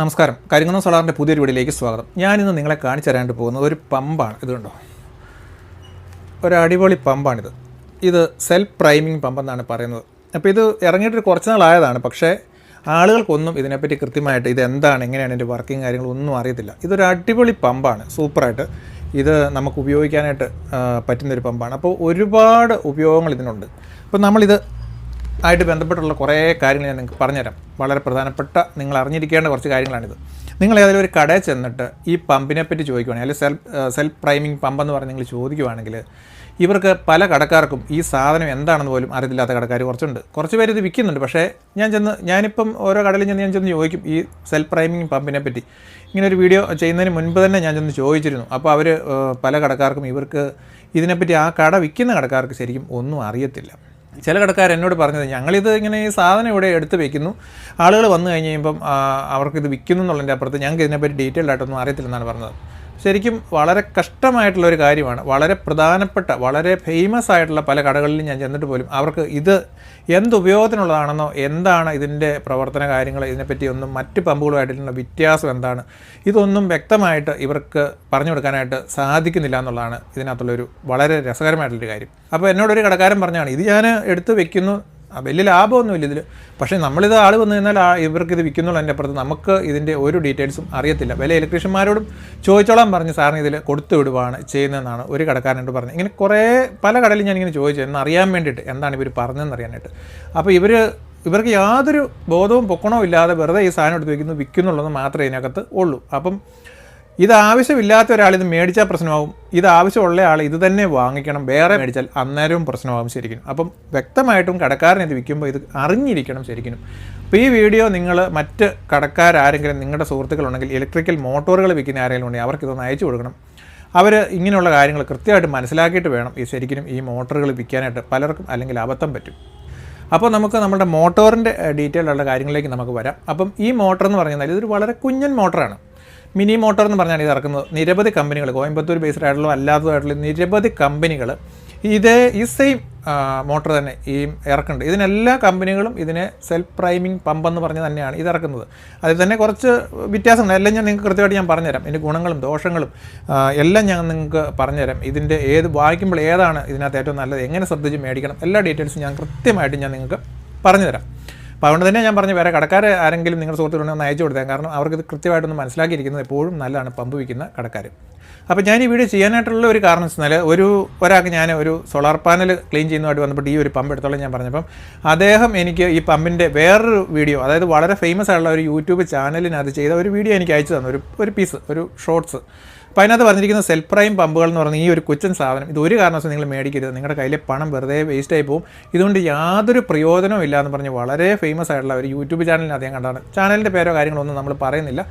നമസ്കാരം. കരിങ്ങുന്ന സോളാറിന്റെ പുതിയൊരു വീഡിയോയിലേക്ക് സ്വാഗതം. ഞാനിന്ന് നിങ്ങളെ കാണിച്ചു തരാണ്ട് പോകുന്നത് ഒരു പമ്പാണ്. ഇതുണ്ടോ? ഒരു അടിപൊളി പമ്പാണിത്. ഇത് സെൽഫ് പ്രൈമിംഗ് പമ്പെന്നാണ് പറയുന്നത്. അപ്പോൾ ഇത് ഇറങ്ങിയിട്ട് കുറച്ച് നാളായതാണ്. പക്ഷേ ആളുകൾക്കൊന്നും ഇതിനെപ്പറ്റി കൃത്യമായിട്ട് ഇത് എന്താണ് എങ്ങനെയാണ് ഇതിന്റെ വർക്കിംഗ് കാര്യങ്ങളൊന്നും അറിയത്തില്ല. ഇതൊരു അടിപൊളി പമ്പാണ്. സൂപ്പറായിട്ട് ഇത് നമുക്ക് ഉപയോഗിക്കാനായിട്ട് പറ്റുന്നൊരു പമ്പാണ്. അപ്പോൾ ഒരുപാട് ഉപയോഗങ്ങൾ ഇതിനുണ്ട്. അപ്പോൾ നമ്മളിത് ആയിട്ട് ബന്ധപ്പെട്ടുള്ള കുറേ കാര്യങ്ങൾ ഞാൻ നിങ്ങൾക്ക് പറഞ്ഞുതരാം. വളരെ പ്രധാനപ്പെട്ട നിങ്ങൾ അറിഞ്ഞിരിക്കേണ്ട കുറച്ച് കാര്യങ്ങളാണിത്. നിങ്ങൾ ഏതെങ്കിലും ഒരു കടയിൽ ചെന്നിട്ട് ഈ പമ്പിനെ പറ്റി ചോദിക്കുവാണെങ്കിൽ അല്ലെങ്കിൽ സെൽഫ് സെൽഫ് പ്രൈമിംഗ് പമ്പ് എന്ന് പറഞ്ഞ് നിങ്ങൾ ചോദിക്കുവാണെങ്കിൽ ഇവർക്ക് പല കടക്കാർക്കും ഈ സാധനം എന്താണെന്ന് പോലും അറിയത്തില്ലാത്ത കടക്കാർ കുറച്ചുണ്ട്. കുറച്ച് പേര് ഇത് വിൽക്കുന്നുണ്ട്. പക്ഷേ ഞാൻ ചെന്ന് ഞാനിപ്പം ഓരോ കടയിലും ചെന്ന് ഞാൻ ചെന്ന് ചോദിക്കും ഈ സെൽഫ് പ്രൈമിംഗ് പമ്പിനെ പറ്റി. ഇങ്ങനെ ഒരു വീഡിയോ ചെയ്യുന്നതിന് മുൻപ് തന്നെ ഞാൻ ചെന്ന് ചോദിച്ചിരുന്നു. അപ്പോൾ അവർ പല കടക്കാർക്കും ഇവർക്ക് ഇതിനെപ്പറ്റി ആ കട വിൽക്കുന്ന കടക്കാർക്ക് ശരിക്കും ഒന്നും അറിയത്തില്ല. ചില കടക്കാർ എന്നോട് പറഞ്ഞത് ഞങ്ങളിത് ഇങ്ങനെ ഈ സാധനം ഇവിടെ എടുത്ത് വെക്കുന്നു. ആളുകൾ വന്നു കഴിഞ്ഞ് കഴിയുമ്പം അവർക്കിത് വിൽക്കുന്നു എന്നുള്ളതിന്റെ അപ്പുറത്ത് ഞങ്ങൾക്ക് ഇതിനെപ്പറ്റി ഡീറ്റെയിൽഡ് ആയിട്ടൊന്നും അറിയത്തില്ലെന്നാണ് പറഞ്ഞത്. ശരിക്കും വളരെ കഷ്ടമായിട്ടുള്ള ഒരു കാര്യമാണ്. വളരെ പ്രധാനപ്പെട്ട വളരെ ഫേമസ് ആയിട്ടുള്ള പല കടകളിലും ഞാൻ ചെന്നിട്ട് പോലും അവർക്ക് ഇത് എന്ത് ഉപയോഗത്തിനുള്ളതാണെന്നോ എന്താണ് ഇതിന്റെ പ്രവർത്തന കാര്യങ്ങൾ ഇതിനെപ്പറ്റി ഒന്നും മറ്റ് പമ്പുകളുമായിട്ടുള്ള വ്യത്യാസം എന്താണ് ഇതൊന്നും വ്യക്തമായിട്ട് ഇവർക്ക് പറഞ്ഞു കൊടുക്കാനായിട്ട് സാധിക്കുന്നില്ല എന്നുള്ളതാണ് ഇതിനകത്തുള്ളൊരു വളരെ രസകരമായിട്ടുള്ളൊരു കാര്യം. അപ്പോൾ എന്നോടൊരു കടക്കാരൻ പറഞ്ഞാണ് ഇത് ഞാൻ എടുത്ത് വെക്കുന്നു വലിയ ലാഭമൊന്നുമില്ല ഇതിൽ പക്ഷേ നമ്മളിത് ആൾ വന്നു കഴിഞ്ഞാൽ ഇവർക്ക് ഇത് വിൽക്കുന്നുള്ളതിന്റെ അപ്പുറത്ത്. നമുക്ക് ഇതിന്റെ ഒരു ഡീറ്റെയിൽസും അറിയത്തില്ല. വില ഇലക്ട്രീഷ്യന്മാരോടും ചോദിച്ചോളാം പറഞ്ഞ് സാറിന് ഇതിൽ കൊടുത്തു വിടുവാണ് ചെയ്യുന്നതെന്നാണ് ഒരു കടക്കാരനോട് പറഞ്ഞത്. ഇങ്ങനെ കുറേ പല കടയിലും ഞാനിങ്ങനെ ചോദിച്ചു. എന്ന് അറിയാൻ വേണ്ടിയിട്ട് എന്താണ് ഇവർ പറഞ്ഞതെന്ന് അറിയാനായിട്ട്. അപ്പോൾ ഇവർ ഇവർക്ക് യാതൊരു ബോധവും പൊക്കണവും ഇല്ലാതെ വെറുതെ ഈ സാധനം എടുത്ത് വയ്ക്കുന്നു വിൽക്കുന്നുള്ളത് മാത്രമേ ഇതിനകത്ത് ഉള്ളൂ. അപ്പം ഇത് ആവശ്യമില്ലാത്ത ഒരാൾ ഇത് മേടിച്ചാൽ പ്രശ്നമാവും. ഇത് ആവശ്യമുള്ള ആൾ ഇത് തന്നെ വാങ്ങിക്കണം. വേറെ മേടിച്ചാൽ അന്നേരവും പ്രശ്നമാകും ശരിക്കും. അപ്പം വ്യക്തമായിട്ടും കടക്കാരൻ ഇത് വിൽക്കുമ്പോൾ ഇത് അറിഞ്ഞിരിക്കണം ശരിക്കും. അപ്പോൾ ഈ വീഡിയോ നിങ്ങൾ മറ്റ് കടക്കാരാരെങ്കിലും നിങ്ങളുടെ സുഹൃത്തുക്കളുണ്ടെങ്കിൽ ഇലക്ട്രിക്കൽ മോട്ടോറുകൾ വിൽക്കുന്ന ആരെങ്കിലും ഉണ്ടെങ്കിൽ അവർക്ക് ഇതൊന്ന് അയച്ചു കൊടുക്കണം. അവർ ഇങ്ങനെയുള്ള കാര്യങ്ങൾ കൃത്യമായിട്ട് മനസ്സിലാക്കിയിട്ട് വേണം ഈ ശരിക്കും ഈ മോട്ടോറുകൾ വിൽക്കാനായിട്ട് പലർക്കും അല്ലെങ്കിൽ അബദ്ധം പറ്റും. അപ്പോൾ നമുക്ക് നമ്മുടെ മോട്ടോറിന്റെ ഡീറ്റെയിൽ ഉള്ള കാര്യങ്ങളിലേക്ക് നമുക്ക് വരാം. അപ്പം ഈ മോട്ടോർ എന്ന് പറഞ്ഞാൽ ഇതൊരു വളരെ കുഞ്ഞൻ മോട്ടറാണ്. മിനി മോട്ടോർ എന്ന് പറഞ്ഞാണ് ഇത് ഇറക്കുന്നത്. നിരവധി കമ്പനികൾ കോയമ്പത്തൂർ ബേസ്ഡ് ആയിട്ടുള്ള അല്ലാത്തതായിട്ടുള്ള നിരവധി കമ്പനികൾ ഇതേ ഈ സെയിം മോട്ടോർ തന്നെ ഈ ഇറക്കുന്നുണ്ട്. ഇതിനെല്ലാ കമ്പനികളും ഇതിനെ സെൽഫ് പ്രൈമിംഗ് പമ്പ് എന്ന് പറഞ്ഞ് തന്നെയാണ് ഇത് ഇറക്കുന്നത്. അതിൽ തന്നെ കുറച്ച് വ്യത്യാസമുണ്ട്. എല്ലാം ഞാൻ നിങ്ങൾക്ക് കൃത്യമായിട്ട് ഞാൻ പറഞ്ഞുതരാം. ഇതിന്റെ ഗുണങ്ങളും ദോഷങ്ങളും എല്ലാം ഞാൻ നിങ്ങൾക്ക് പറഞ്ഞുതരാം. ഇതിന്റെ ഏത് വായിക്കുമ്പോൾ ഏതാണ് ഇതിനകത്ത് ഏറ്റവും നല്ലത്? എങ്ങനെ ശ്രദ്ധിച്ച് മേടിക്കണം? എല്ലാ ഡീറ്റെയിൽസും ഞാൻ കൃത്യമായിട്ട് ഞാൻ നിങ്ങൾക്ക് പറഞ്ഞുതരാം. അപ്പോൾ അതുകൊണ്ട് തന്നെ ഞാൻ പറഞ്ഞു വേറെ കടക്കാർ ആരെങ്കിലും നിങ്ങളുടെ സുഹൃത്തുക്കളുണ്ടെങ്കിൽ ഒന്ന് അയച്ചു കൊടുത്തേ. കാരണം അവർക്ക് ഇത് കൃത്യമായിട്ടൊന്ന് മനസ്സിലാക്കിയിരിക്കുന്നത് എപ്പോഴും നല്ലതാണ് പമ്പ് വിൽക്കുന്ന കടക്കാർ. അപ്പോൾ ഞാൻ ഈ വീഡിയോ ചെയ്യാനായിട്ടുള്ള ഒരു കാരണം വെച്ചാൽ ഒരു ഒരാൾക്ക് ഞാൻ ഒരു സോളാർ പാനൽ ക്ലീൻ ചെയ്യുന്നതുമായിട്ട് വന്നപ്പോൾ ഈ ഒരു പമ്പ് എടുത്തോളം ഞാൻ പറഞ്ഞപ്പം അദ്ദേഹം എനിക്ക് ഈ പമ്പിന്റെ വേറൊരു വീഡിയോ അതായത് വളരെ ഫേമസ് ആയിട്ടുള്ള ഒരു യൂട്യൂബ് ചാനലിനകത്ത് ചെയ്ത ഒരു വീഡിയോ എനിക്ക് അയച്ചു തന്നു. ഒരു ഒരു പീസ് ഒരു ഷോർട്സ് അപ്പോൾ അതിനകത്ത് പറഞ്ഞിരിക്കുന്ന സെൽഫ് പ്രൈം പമ്പുകൾ എന്ന് പറഞ്ഞാൽ ഈ ഒരു കൊച്ചൻ സാധനം ഇത് ഒരു കാരണവശാലും നിങ്ങൾ മേടിക്കരുത്. നിങ്ങളുടെ കയ്യിലെ പണം വെറുതെ വേസ്റ്റ് ആയി പോകും. ഇതുകൊണ്ട് യാതൊരു പ്രയോജനവും ഇല്ല എന്ന് പറഞ്ഞ് വളരെ ഫേമസ് ആയിട്ടുള്ള ഒരു യൂട്യൂബ് ചാനലിന് അദ്ദേഹം കണ്ടാണ്. ചാനലിന്റെ പേരോ കാര്യങ്ങളൊന്നും നമ്മൾ പറയുന്നില്ല.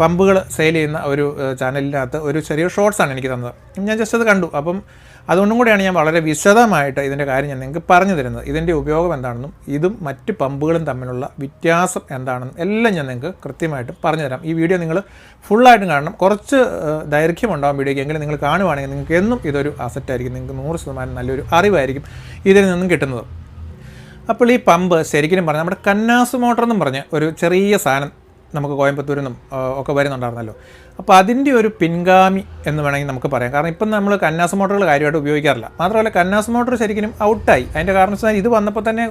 പമ്പുകൾ സെയിൽ ചെയ്യുന്ന ഒരു ചാനലിനകത്ത് ഒരു ചെറിയ ഷോർട്സാണ് എനിക്ക് തന്നത്. ഞാൻ ജസ്റ്റ് അത് കണ്ടു. അപ്പം അതുകൊണ്ടും കൂടിയാണ് ഞാൻ വളരെ വിശദമായിട്ട് ഇതിന്റെ കാര്യം ഞാൻ നിങ്ങൾക്ക് പറഞ്ഞു തരുന്നത്. ഇതിന്റെ ഉപയോഗം എന്താണെന്നും ഇതും മറ്റ് പമ്പുകളും തമ്മിലുള്ള വ്യത്യാസം എന്താണെന്നും എല്ലാം ഞാൻ നിങ്ങൾക്ക് കൃത്യമായിട്ട് പറഞ്ഞു തരാം. ഈ വീഡിയോ നിങ്ങൾ ഫുള്ളായിട്ടും കാണണം. കുറച്ച് ദൈർഘ്യം ദൈർഘ്യമുണ്ടാകും വീഡിയോയ്ക്ക്. എങ്കിലും നിങ്ങൾ കാണുവാണെങ്കിൽ നിങ്ങൾക്ക് എന്നും ഇതൊരു അസറ്റായിരിക്കും നിങ്ങൾക്ക് നൂറ് ശതമാനം നല്ലൊരു അറിവായിരിക്കും ഇതിൽ നിന്നും കിട്ടുന്നത്. അപ്പോൾ ഈ പമ്പ് ശരിക്കും പറഞ്ഞാൽ നമ്മുടെ കന്നാസ് മോട്ടർ എന്നും പറഞ്ഞ് ഒരു ചെറിയ സാധനം നമുക്ക് കോയമ്പത്തൂരിൽ നിന്നും ഒക്കെ വരുന്നുണ്ടായിരുന്നല്ലോ. അപ്പോൾ അതിന്റെ ഒരു പിൻഗാമി എന്ന് വേണമെങ്കിൽ നമുക്ക് പറയാം. കാരണം ഇപ്പം നമ്മൾ കന്നാസ് മോട്ടറുകൾ കാര്യമായിട്ട് ഉപയോഗിക്കാറില്ല. മാത്രമല്ല കന്നാസ് മോട്ടർ ശരിക്കും ഔട്ടായി. അതിന്റെ കാരണം വെച്ചാൽ ഇത് വന്നപ്പോൾ തന്നെ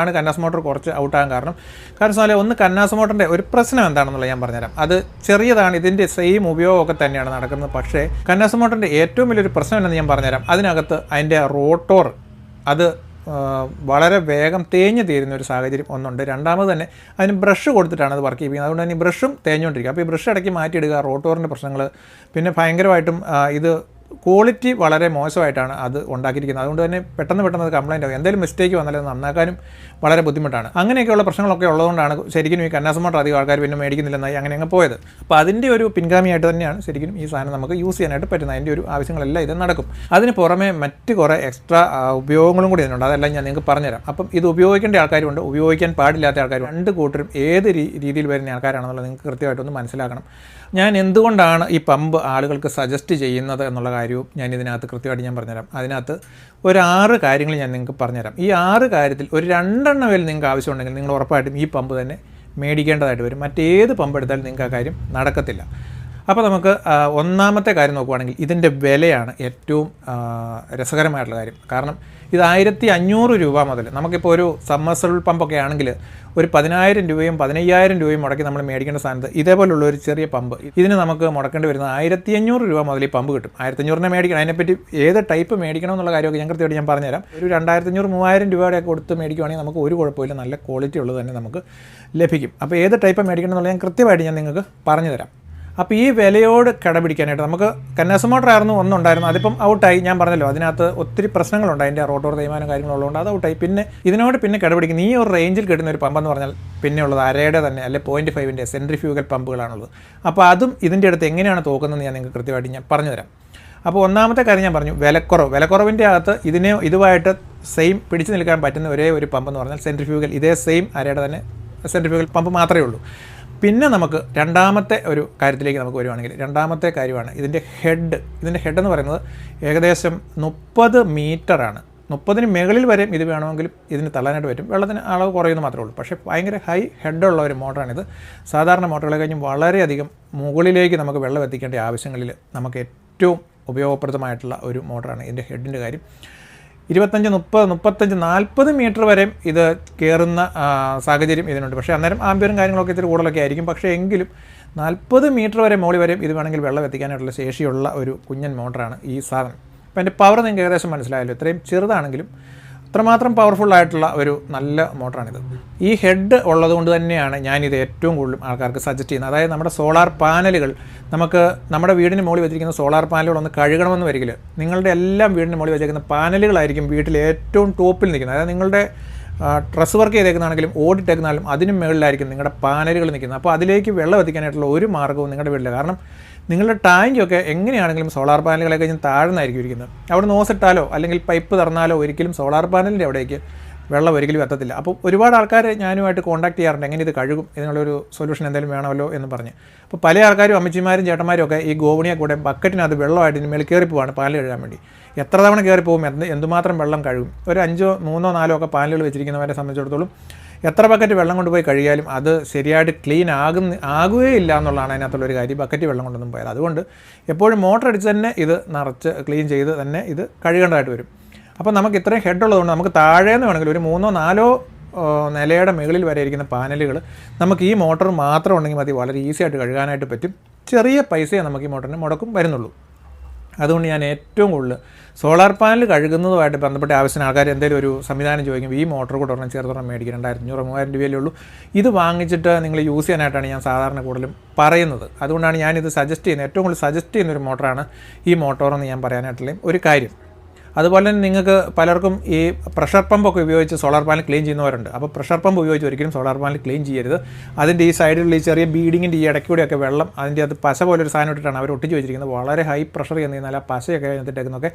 ആണ് കന്നാസ് മോട്ടർ കുറച്ച് ഔട്ടാകാൻ കാരണം. കാരണം വെച്ചാൽ ഒന്ന് കന്നാസ് മോട്ടറിന്റെ ഒരു പ്രശ്നം എന്താണെന്നുള്ളത് ഞാൻ പറഞ്ഞുതരാം. അത് ചെറിയതാണ് ഇതിന്റെ സെയിം ഉപയോഗമൊക്കെ തന്നെയാണ് നടക്കുന്നത്. പക്ഷേ കന്നാസ് മോട്ടറിന്റെ ഏറ്റവും വലിയൊരു പ്രശ്നം എന്താണെന്ന് ഞാൻ പറഞ്ഞുതരാം. അതിനകത്ത് അതിന്റെ റോട്ടോർ അത് വളരെ വേഗം തേഞ്ഞു തീരുന്ന ഒരു സാഹചര്യം ഒന്നുണ്ട്. രണ്ടാമത് തന്നെ അതിന് ബ്രഷ് കൊടുത്തിട്ടാണ് അത് വർക്ക് ചെയ്യുന്നത് അതുകൊണ്ട് തന്നെ ബ്രഷും തേഞ്ഞുകൊണ്ടിരിക്കുക അപ്പോൾ ഈ ബ്രഷ് ഇടയ്ക്ക് മാറ്റിയിടുക റോട്ടോറിന്റെ പ്രശ്നങ്ങൾ. പിന്നെ ഭയങ്കരമായിട്ടും ഇത് ക്വാളിറ്റി വളരെ മോശമായിട്ടാണ് അത് ഉണ്ടാക്കിയിരിക്കുന്നത്. അതുകൊണ്ട് തന്നെ പെട്ടെന്ന് പെട്ടെന്ന് അത് കംപ്ലൈന്റ് ആവും. എന്തെങ്കിലും മിസ്റ്റേക്ക് വന്നാലും അത് നന്നാക്കാനും വളരെ ബുദ്ധിമുട്ടാണ്. അങ്ങനെയൊക്കെയുള്ള പ്രശ്നങ്ങളൊക്കെ ഉള്ളതുകൊണ്ടാണ് ശരിക്കും ഈ കന്നാസം മോട്ടർ അധികം ആൾക്കാർ പിന്നെ മേടിക്കുന്നില്ലെന്നായി അങ്ങനെ അങ്ങ് പോയത്. അപ്പോൾ അതിന്റെ ഒരു പിൻഗാമിയായിട്ട് തന്നെയാണ് ശരിക്കും ഈ സാധനം നമുക്ക് യൂസ് ചെയ്യാനായിട്ട് പറ്റുന്നത്. അതിന്റെ ഒരു ആവശ്യങ്ങളെല്ലാം ഇത് നടക്കും. അതിന് പുറമെ മറ്റ് കുറേ എക്സ്ട്രാ ഉപയോഗങ്ങളും കൂടി ഇതിനുണ്ട്. അതെല്ലാം ഞാൻ നിങ്ങൾക്ക് പറഞ്ഞുതരാം. അപ്പം ഇത് ഉപയോഗിക്കേണ്ട ആൾക്കാരുണ്ട്. ഉപയോഗിക്കാൻ പാടില്ലാത്ത ആൾക്കാരും രണ്ട് കൂട്ടരും ഏത് രീതിയിൽ വരുന്ന ആൾക്കാരാണെന്നുള്ളത് നിങ്ങൾക്ക് കൃത്യമായിട്ടൊന്ന് മനസ്സിലാക്കണം. ഞാൻ എന്തുകൊണ്ടാണ് ഈ പമ്പ് ആളുകൾക്ക് സജസ്റ്റ് ചെയ്യുന്നത് എന്നുള്ള കാര്യവും ഞാൻ ഇതിനകത്ത് കൃത്യമായിട്ട് ഞാൻ പറഞ്ഞുതരാം. അതിനകത്ത് ഒരു ആറ് കാര്യങ്ങൾ ഞാൻ നിങ്ങൾക്ക് പറഞ്ഞുതരാം. ഈ ആറ് കാര്യത്തിൽ ഒരു രണ്ടെണ്ണമെങ്കിലും നിങ്ങൾക്ക് ആവശ്യമുണ്ടെങ്കിൽ നിങ്ങൾ ഉറപ്പായിട്ടും ഈ പമ്പ് തന്നെ മേടിക്കേണ്ടതായിട്ട് വരും. മറ്റേത് പമ്പ് എടുത്താലും നിങ്ങൾക്ക് ആ കാര്യം നടക്കത്തില്ല. അപ്പോൾ നമുക്ക് ഒന്നാമത്തെ കാര്യം നോക്കുവാണെങ്കിൽ ഇതിന്റെ വിലയാണ് ഏറ്റവും രസകരമായിട്ടുള്ള കാര്യം. കാരണം ഇത് ആയിരത്തി അഞ്ഞൂറ് രൂപ മുതൽ നമുക്കിപ്പോൾ ഒരു സമ്മർസബിൾ പമ്പൊക്കെ ആണെങ്കിൽ ഒരു പതിനായിരം രൂപയും പതിനയ്യായിരം രൂപയും മുടക്കി നമ്മൾ മേടിക്കേണ്ട സ്ഥാനത്ത് ഇതേപോലുള്ള ഒരു ചെറിയ പമ്പ്. ഇതിന് നമുക്ക് മുടക്കേണ്ടി വരുന്നത് ആയിരത്തി അഞ്ഞൂറ് രൂപ മുതൽ ഈ പമ്പ് കിട്ടും. ആയിരത്തി അഞ്ഞൂറിനെ മേടിക്കണം. അതിനെപ്പറ്റി ഏത് ടൈപ്പ് മേടിക്കണം എന്നുള്ള കാര്യമൊക്കെ ഞാൻ കൃത്യമായിട്ട് ഞാൻ പറഞ്ഞുതരാം. ഒരു രണ്ടായിരത്തി അഞ്ഞൂറ് മൂവായിരം രൂപയുടെ കൊടുത്ത് മേടിക്കുവാണെങ്കിൽ നമുക്ക് ഒരു കുഴപ്പമില്ല. നല്ല ക്വാളിറ്റി ഉള്ളത് തന്നെ നമുക്ക് ലഭിക്കും. അപ്പോൾ ഏത് ടൈപ്പ് മേടിക്കണം എന്നുള്ളത് ഞാൻ കൃത്യമായിട്ട് ഞാൻ നിങ്ങൾക്ക് പറഞ്ഞു തരാം അപ്പോൾ ഈ വിലയോട് കടപിടിക്കാനായിട്ട് നമുക്ക് ആയിരുന്നു ഒന്നുണ്ടായിരുന്നു അതിപ്പം ഔട്ടായി. ഞാൻ പറഞ്ഞല്ലോ അതിനകത്ത് ഒത്തിരി പ്രശ്നങ്ങളുണ്ട്. അതിന്റെ റോട്ടോർ തേയ്മാനം കാര്യങ്ങളുള്ളതുകൊണ്ട് അത് ഔട്ടായി. പിന്നെ ഇതിനോട് പിന്നെ കടപിടിക്കുന്ന. ഈ ഒരു റേഞ്ചിൽ കിട്ടുന്ന ഒരു പമ്പെന്ന് പറഞ്ഞാൽ പിന്നെ ഉള്ളത് അരയുടെ തന്നെ അല്ലെ പോയിന്റ് ഫൈവിന്റെ സെൻട്രിഫ്യൂഗൽ പമ്പുകളാണുള്ളത്. അപ്പോൾ അതും ഇതിന്റെ അടുത്ത് എങ്ങനെയാണ് തോക്കുന്നതെന്ന് ഞാൻ നിങ്ങൾക്ക് കൃത്യമായിട്ട് ഞാൻ പറഞ്ഞുതരാം. അപ്പോൾ ഒന്നാമത്തെ കാര്യം ഞാൻ പറഞ്ഞു വിലക്കുറവ്. വിലക്കുറവിന്റെ അകത്ത് ഇതിനെ ഇതുമായിട്ട് സെയിം പിടിച്ചു നിൽക്കാൻ പറ്റുന്ന ഒരേ ഒരു പമ്പ് എന്ന് പറഞ്ഞാൽ സെൻട്രിഫ്യൂഗൽ ഇതേ സെയിം അരയുടെ തന്നെ സെൻട്രിഫ്യൂഗൽ പമ്പ് മാത്രമേ ഉള്ളൂ. പിന്നെ നമുക്ക് രണ്ടാമത്തെ ഒരു കാര്യത്തിലേക്ക് നമുക്ക് വരുവാണെങ്കിൽ രണ്ടാമത്തെ കാര്യമാണ് ഇതിന്റെ ഹെഡ് ഇതിന്റെ ഹെഡ് എന്ന് പറയുന്നത് ഏകദേശം മുപ്പത് മീറ്ററാണ്. മുപ്പതിന് മുകളിൽ വരെ ഇത് വേണമെങ്കിൽ ഇതിന് തള്ളാനായിട്ട് പറ്റും. വെള്ളത്തിന് അളവ് കുറയുന്നു മാത്രമേ ഉള്ളൂ. പക്ഷേ ഭയങ്കര ഹൈ ഹെഡുള്ള ഒരു മോട്ടറാണിത് സാധാരണ മോട്ടറുകളെ കഴിഞ്ഞും വളരെയധികം മുകളിലേക്ക് നമുക്ക് വെള്ളം എത്തിക്കേണ്ട ആവശ്യങ്ങളിൽ നമുക്ക് ഏറ്റവും ഉപയോഗപ്രദമായിട്ടുള്ള ഒരു മോട്ടറാണ് ഇതിന്റെ ഹെഡിന്റെ കാര്യം. ഇരുപത്തഞ്ച് മുപ്പത് മുപ്പത്തഞ്ച് നാൽപ്പത് മീറ്റർ വരെ ഇത് കയറുന്ന സാഹചര്യം ഇതിനുണ്ട്. പക്ഷേ അന്നേരം ആംബിയറും കാര്യങ്ങളൊക്കെ ഇത്തിരി കൂടുതലൊക്കെ ആയിരിക്കും. പക്ഷേ എങ്കിലും നാൽപ്പത് മീറ്റർ വരെ മോളി വരെയും ഇത് വേണമെങ്കിൽ വെള്ളം എത്തിക്കാനായിട്ടുള്ള ശേഷിയുള്ള ഒരു കുഞ്ഞൻ മോട്ടറാണ് ഈ സാധനം. അപ്പോൾ അതിന്റെ പവർ നിങ്ങൾക്ക് ഏകദേശം മനസ്സിലായല്ലോ. ഇത്രയും ചെറുതാണെങ്കിലും അത്രമാത്രം പവർഫുൾ ആയിട്ടുള്ള ഒരു നല്ല മോട്ടറാണിത്. ഈ ഹെഡ് ഉള്ളത് കൊണ്ട് തന്നെയാണ് ഞാനിത് ഏറ്റവും കൂടുതൽ ആൾക്കാർക്ക് സജസ്റ്റ് ചെയ്യുന്നത്. അതായത് നമ്മുടെ സോളാർ പാനലുകൾ നമുക്ക് നമ്മുടെ വീടിന് മുകളിൽ വെച്ചിരിക്കുന്ന സോളാർ പാനലുകൾ ഒന്ന് കഴുകണമെന്ന് വരികിൽ നിങ്ങളുടെ എല്ലാം വീടിന് മുകളിൽ വെച്ചിരിക്കുന്ന പാനലുകളായിരിക്കും വീട്ടിൽ ഏറ്റവും ടോപ്പിൽ നിൽക്കുന്നത്. അതായത് നിങ്ങളുടെ ഡ്രസ് വർക്ക് ചെയ്തേക്കുന്നതാണെങ്കിലും ഓടിട്ടേക്കുന്നാലും അതിനും മുകളിലായിരിക്കും നിങ്ങളുടെ പാനലുകൾ നിൽക്കുന്നത്. അപ്പോൾ അതിലേക്ക് വെള്ളം എത്തിക്കാനായിട്ടുള്ള ഒരു മാർഗവും നിങ്ങളുടെ വീട്ടിൽ കാരണം നിങ്ങളുടെ ടാങ്കൊക്കെ എങ്ങനെയാണെങ്കിലും സോളാർ പാനലുകളെ കഴിഞ്ഞ് താഴ്ന്നായിരിക്കും ഇരിക്കുന്നത്. അവിടെ നോസിട്ടാലോ അല്ലെങ്കിൽ പൈപ്പ് തറന്നാലോ ഒരിക്കലും സോളാർ പാനലിന്റെ അവിടേക്ക് വെള്ളം ഒരിക്കലും എത്തത്തില്ല. അപ്പോൾ ഒരുപാട് ആൾക്കാർ ഞാനുമായിട്ട് കോൺടാക്ട് ചെയ്യാറുണ്ട്. എങ്ങനെ ഇത് കഴുകും? ഇതിനുള്ളൊരു സൊല്യൂഷൻ എന്തെങ്കിലും വേണമല്ലോ എന്ന് പറഞ്ഞ്. അപ്പോൾ പല ആൾക്കാരും അമ്മച്ചിമാരും ചേട്ടന്മാരും ഒക്കെ ഈ ഗോവണിയെ കൂടെ ബക്കറ്റിനകത്ത് വെള്ളമായിട്ട് ഇതിന് മേളിൽ കയറി പോവാണ് പാൽ കഴുകാൻ വേണ്ടി. എത്ര തവണ കയറി പോകും എന്ത് എന്തുമാത്രം വെള്ളം കഴുകും? ഒരു അഞ്ചോ മൂന്നോ നാലോ ഒക്കെ പാലുകൾ വെച്ചിരിക്കുന്നവരെ സംബന്ധിച്ചിടത്തോളം എത്ര ബക്കറ്റ് വെള്ളം കൊണ്ടുപോയി കഴിയാലും അത് ശരിയായിട്ട് ക്ലീൻ ആകുന്ന ആകുകയില്ല എന്നുള്ളതാണ് അതിനകത്തുള്ളൊരു കാര്യം. ബക്കറ്റ് വെള്ളം കൊണ്ടൊന്നും പോയാൽ അതുകൊണ്ട് എപ്പോഴും മോട്ടർ അടിച്ച് തന്നെ ഇത് നിറച്ച് ക്ലീൻ ചെയ്ത് തന്നെ ഇത് കഴുകേണ്ടതായിട്ട് വരും. അപ്പോൾ നമുക്ക് ഇത്രയും ഹെഡ് ഉള്ളതുകൊണ്ട് നമുക്ക് താഴേന്ന് വേണമെങ്കിൽ ഒരു മൂന്നോ നാലോ നിലയുടെ മുകളിൽ വരെ ഇരിക്കുന്ന പാനലുകൾ നമുക്ക് ഈ മോട്ടർ മാത്രം ഉണ്ടെങ്കിൽ മതി. വളരെ ഈസി ആയിട്ട് കഴുകാനായിട്ട് പറ്റും. ചെറിയ പൈസയെ നമുക്ക് ഈ മോട്ടറിന് മുടക്കും വരുന്നുള്ളൂ. അതുകൊണ്ട് ഞാൻ ഏറ്റവും കൂടുതൽ സോളാർ പാനൽ കഴുകുന്നതുമായിട്ട് ബന്ധപ്പെട്ട ആവശ്യത്തിന് ആൾക്കാർ എന്തെങ്കിലും ഒരു സംവിധാനം ചോദിക്കും ഈ മോട്ടർ കൂടെ ഒരെണ്ണം ചേർത്തൊരെണ്ണം മേടിക്കും. രണ്ടായിരത്തി അഞ്ഞൂറ് മൂവായിരം രൂപയല്ലേ ഉള്ളൂ. ഇത് വാങ്ങിച്ചിട്ട് നിങ്ങൾ യൂസ് ചെയ്യാനായിട്ടാണ് ഞാൻ സാധാരണ കൂടുതലും പറയുന്നത്. അതുകൊണ്ടാണ് ഞാനിത് സജസ്റ്റ് ചെയ്യുന്നത്. ഏറ്റവും കൂടുതൽ സജസ്റ്റ് ചെയ്യുന്ന ഒരു മോട്ടറാണ് ഈ മോട്ടോർ എന്ന് ഞാൻ പറയാനായിട്ടുള്ള ഒരു കാര്യം അതുപോലെ തന്നെ നിങ്ങൾക്ക് പലർക്കും ഈ പ്രഷർ പമ്പൊക്കെ ഉപയോഗിച്ച് സോളാർ പാനൽ ക്ലീൻ ചെയ്യുന്നവരുണ്ട്. അപ്പോൾ പ്രഷർ പമ്പ് ഉപയോഗിച്ച് ഒരിക്കലും സോളാർ പാനൽ ക്ലീൻ ചെയ്യരുത്. അതിന്റെ ഈ സൈഡിലുള്ള ഈ ചെറിയ ബീഡിങ്ങിന്റെ ഈ ഇടയ്ക്കൂടെയൊക്കെ വെള്ളം അതിന്റെ അത് പശ പോലെ ഒരു സാധനം ഇട്ടിട്ടാണ് അവർ ഒട്ടിച്ച് വെച്ചിരിക്കുന്നത്. വളരെ ഹൈ പ്രഷർ എന്ന് കഴിഞ്ഞാൽ ആ പശയൊക്കെ അതിനകത്തിട്ടേക്കുന്നൊക്കെ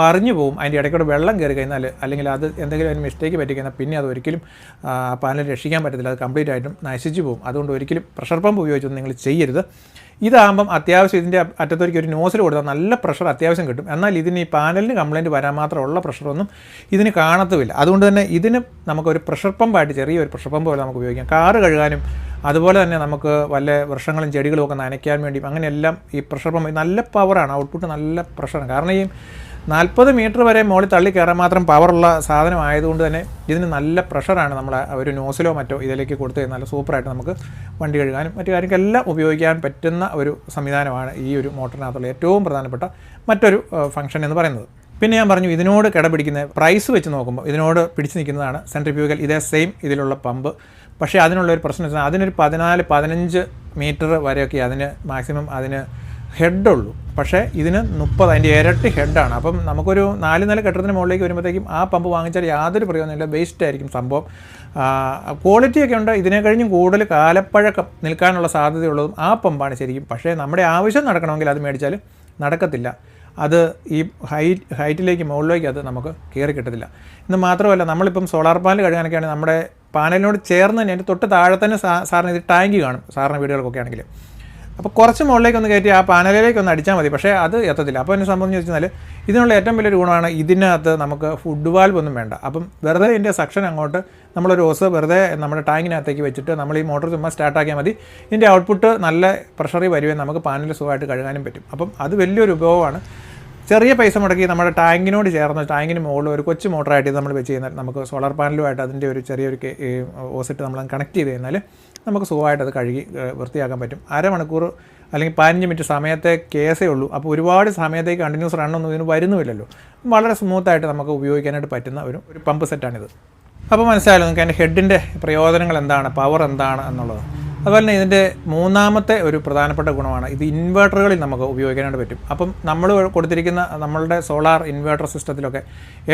പറഞ്ഞു പോകും അതിന്റെ ഇടയ്ക്കൂടെ വെള്ളം കയറി കഴിഞ്ഞാൽ അല്ലെങ്കിൽ അത് എന്തെങ്കിലും അതിന് മിസ്റ്റേക്ക് പറ്റി കഴിഞ്ഞാൽ പിന്നെ അത് ഒരിക്കലും പാനൽ രക്ഷിക്കാൻ പറ്റത്തില്ല. അത് കംപ്ലീറ്റ് ആയിട്ടും നശിച്ചു പോകും അതുകൊണ്ട് ഒരിക്കലും പ്രഷർ പമ്പ് ഉപയോഗിച്ചൊന്നും നിങ്ങൾ ചെയ്യരുത്. ഇതാകുമ്പം അത്യാവശ്യം ഇതിന്റെ അറ്റത്തേക്ക് ഒരു നോസിൽ കൊടുത്താൽ നല്ല പ്രഷർ അത്യാവശ്യം കിട്ടും. എന്നാൽ ഇതിന് ഈ പാനലിന് കംപ്ലൈന്റ് വരാൻ മാത്രമുള്ള പ്രഷറൊന്നും ഇതിന് കാണത്തുമില്ല അതുകൊണ്ട് തന്നെ ഇതിന് നമുക്കൊരു പ്രഷർ പമ്പായിട്ട് ചെറിയൊരു പ്രഷർ പമ്പ് പോലെ നമുക്ക് ഉപയോഗിക്കാം. കാറ് കഴുകാനും അതുപോലെ തന്നെ നമുക്ക് വല്ല വൃക്ഷങ്ങളും ചെടികളും ഒക്കെ നനയ്ക്കാൻ വേണ്ടിയും അങ്ങനെയെല്ലാം ഈ പ്രഷർ പമ്പ് നല്ല പവറാണ് ഔട്ട്പുട്ട് നല്ല പ്രഷറാണ് കാരണം ഈ നാൽപ്പത് മീറ്റർ വരെ മുകളിൽ തള്ളി കയറാൻ മാത്രം പവറുള്ള സാധനം ആയതുകൊണ്ട് തന്നെ ഇതിന് നല്ല പ്രഷറാണ് നമ്മൾ ഒരു നോസിലോ മറ്റോ ഇതിലേക്ക് കൊടുത്തു നല്ല സൂപ്പറായിട്ട് നമുക്ക് വണ്ടി കഴുകാനും മറ്റു കാര്യങ്ങൾക്കെല്ലാം ഉപയോഗിക്കാൻ പറ്റുന്ന ഒരു സംവിധാനമാണ് ഈ ഒരു മോട്ടറിനകത്തുള്ള ഏറ്റവും പ്രധാനപ്പെട്ട മറ്റൊരു ഫംഗ്ഷൻ എന്ന് പറയുന്നത്. പിന്നെ ഞാൻ പറഞ്ഞു ഇതിനോട് കിടപിടിക്കുന്ന പ്രൈസ് വെച്ച് നോക്കുമ്പോൾ ഇതിനോട് പിടിച്ച് നിൽക്കുന്നതാണ് സെൻട്രിഫ്യൂഗൽ ഇതേ സെയിം ഇതിലുള്ള പമ്പ് പക്ഷേ അതിനുള്ള ഒരു പ്രശ്നം വെച്ചാൽ അതിനൊരു പതിനാല് പതിനഞ്ച് മീറ്റർ വരെയൊക്കെ അതിന് മാക്സിമം അതിന് ഹെഡുള്ളൂ പക്ഷേ ഇതിന് മുപ്പത് അതിന്റെ ഇരട്ടി ഹെഡാണ്. അപ്പം നമുക്കൊരു നാല് നില കെട്ടിടത്തിന് മുകളിലേക്ക് വരുമ്പോഴത്തേക്കും ആ പമ്പ് വാങ്ങിച്ചാൽ യാതൊരു പ്രയോജനമില്ല വേസ്റ്റ് ആയിരിക്കും സംഭവം ക്വാളിറ്റിയൊക്കെ ഉണ്ട്. ഇതിനെ കഴിഞ്ഞും കൂടുതൽ കാലപ്പഴക്കം നിൽക്കാനുള്ള സാധ്യതയുള്ളതും ആ പമ്പാണ് ശരിക്കും. പക്ഷേ നമ്മുടെ ആവശ്യം നടക്കണമെങ്കിൽ അത് മേടിച്ചാൽ നടക്കത്തില്ല. അത് ഈ ഹൈറ്റ് ഹൈറ്റിലേക്ക് മുകളിലേക്ക് അത് നമുക്ക് കയറി കിട്ടത്തില്ല. ഇന്ന് മാത്രമല്ല നമ്മളിപ്പം സോളാർ പാനൽ കഴുകാനൊക്കെയാണ് നമ്മുടെ പാനലിനോട് ചേർന്ന് തന്നെ അതിന്റെ തൊട്ട് താഴെ തന്നെ സാറിന് ഇത് ടാങ്ക് കാണും സാറിന് വീടുകൾക്കൊക്കെ ആണെങ്കിൽ. അപ്പോൾ കുറച്ച് മുകളിലേക്ക് ഒന്ന് കയറ്റി ആ പാനലിലേക്ക് ഒന്ന് അടിച്ചാൽ മതി. പക്ഷേ അത് എത്തത്തില്ല. അപ്പോൾ എന്നെ സംബന്ധിച്ച് വെച്ചാൽ ഇതിനുള്ള ഏറ്റവും വലിയൊരു ഗുണമാണ് ഇതിനകത്ത് നമുക്ക് ഫുഡ് വാൽവ് ഒന്നും വേണ്ട. അപ്പം വെറുതെ ഇതിന്റെ സക്ഷൻ അങ്ങോട്ട് നമ്മളൊരു ഓസ് വെറുതെ നമ്മുടെ ടാങ്കിനകത്തേക്ക് വെച്ചിട്ട് നമ്മൾ ഈ മോട്ടോർ ചുമ്മാ സ്റ്റാർട്ടാക്കിയാൽ മതി. ഇതിന്റെ ഔട്ട്പുട്ട് നല്ല പ്രഷറി വരുകയും നമുക്ക് പാനൽ സുഖമായിട്ട് കഴുകാനും പറ്റും. അപ്പം അത് വലിയൊരു ഉപയോഗമാണ്. ചെറിയ പൈസ മുടക്കി നമ്മുടെ ടാങ്കിനോട് ചേർന്ന് ടാങ്കിന് മുകളിൽ ഒരു കൊച്ചു മോട്ടറായിട്ട് നമ്മൾ വെച്ച് കഴിഞ്ഞാൽ നമുക്ക് സോളാർ പാനലുമായിട്ട് അതിന്റെ ഒരു ചെറിയൊരു ഓസിറ്റ് നമ്മൾ കണക്ട് ചെയ്ത് കഴിഞ്ഞാൽ നമുക്ക് സുഖമായിട്ട് അത് കഴുകി വൃത്തിയാക്കാൻ പറ്റും. അരമണിക്കൂർ അല്ലെങ്കിൽ പതിനഞ്ച് മിനിറ്റ് സമയത്തെ കേസേ ഉള്ളൂ. അപ്പോൾ ഒരുപാട് സമയത്തേക്ക് കണ്ടിന്യൂസ് റണ്ണൊന്നും ഇതിന് വരുന്നുമില്ലല്ലോ. വളരെ സ്മൂത്തായിട്ട് നമുക്ക് ഉപയോഗിക്കാനായിട്ട് പറ്റുന്ന ഒരു ഒരു പമ്പ് സെറ്റാണിത് അപ്പോൾ മനസ്സിലായല്ലോ നിങ്ങൾക്ക് അതിന്റെ ഹെഡിന്റെ പ്രയോജനങ്ങൾ എന്താണ് പവർ എന്താണ് എന്നുള്ളത്? അതുപോലെ തന്നെ ഇതിന്റെ മൂന്നാമത്തെ ഒരു പ്രധാനപ്പെട്ട ഗുണമാണ് ഇത് ഇൻവേർട്ടറുകളിൽ നമുക്ക് ഉപയോഗിക്കാനായിട്ട് പറ്റും. അപ്പം നമ്മൾ കൊടുത്തിരിക്കുന്ന നമ്മളുടെ സോളാർ ഇൻവേർട്ടർ സിസ്റ്റത്തിലൊക്കെ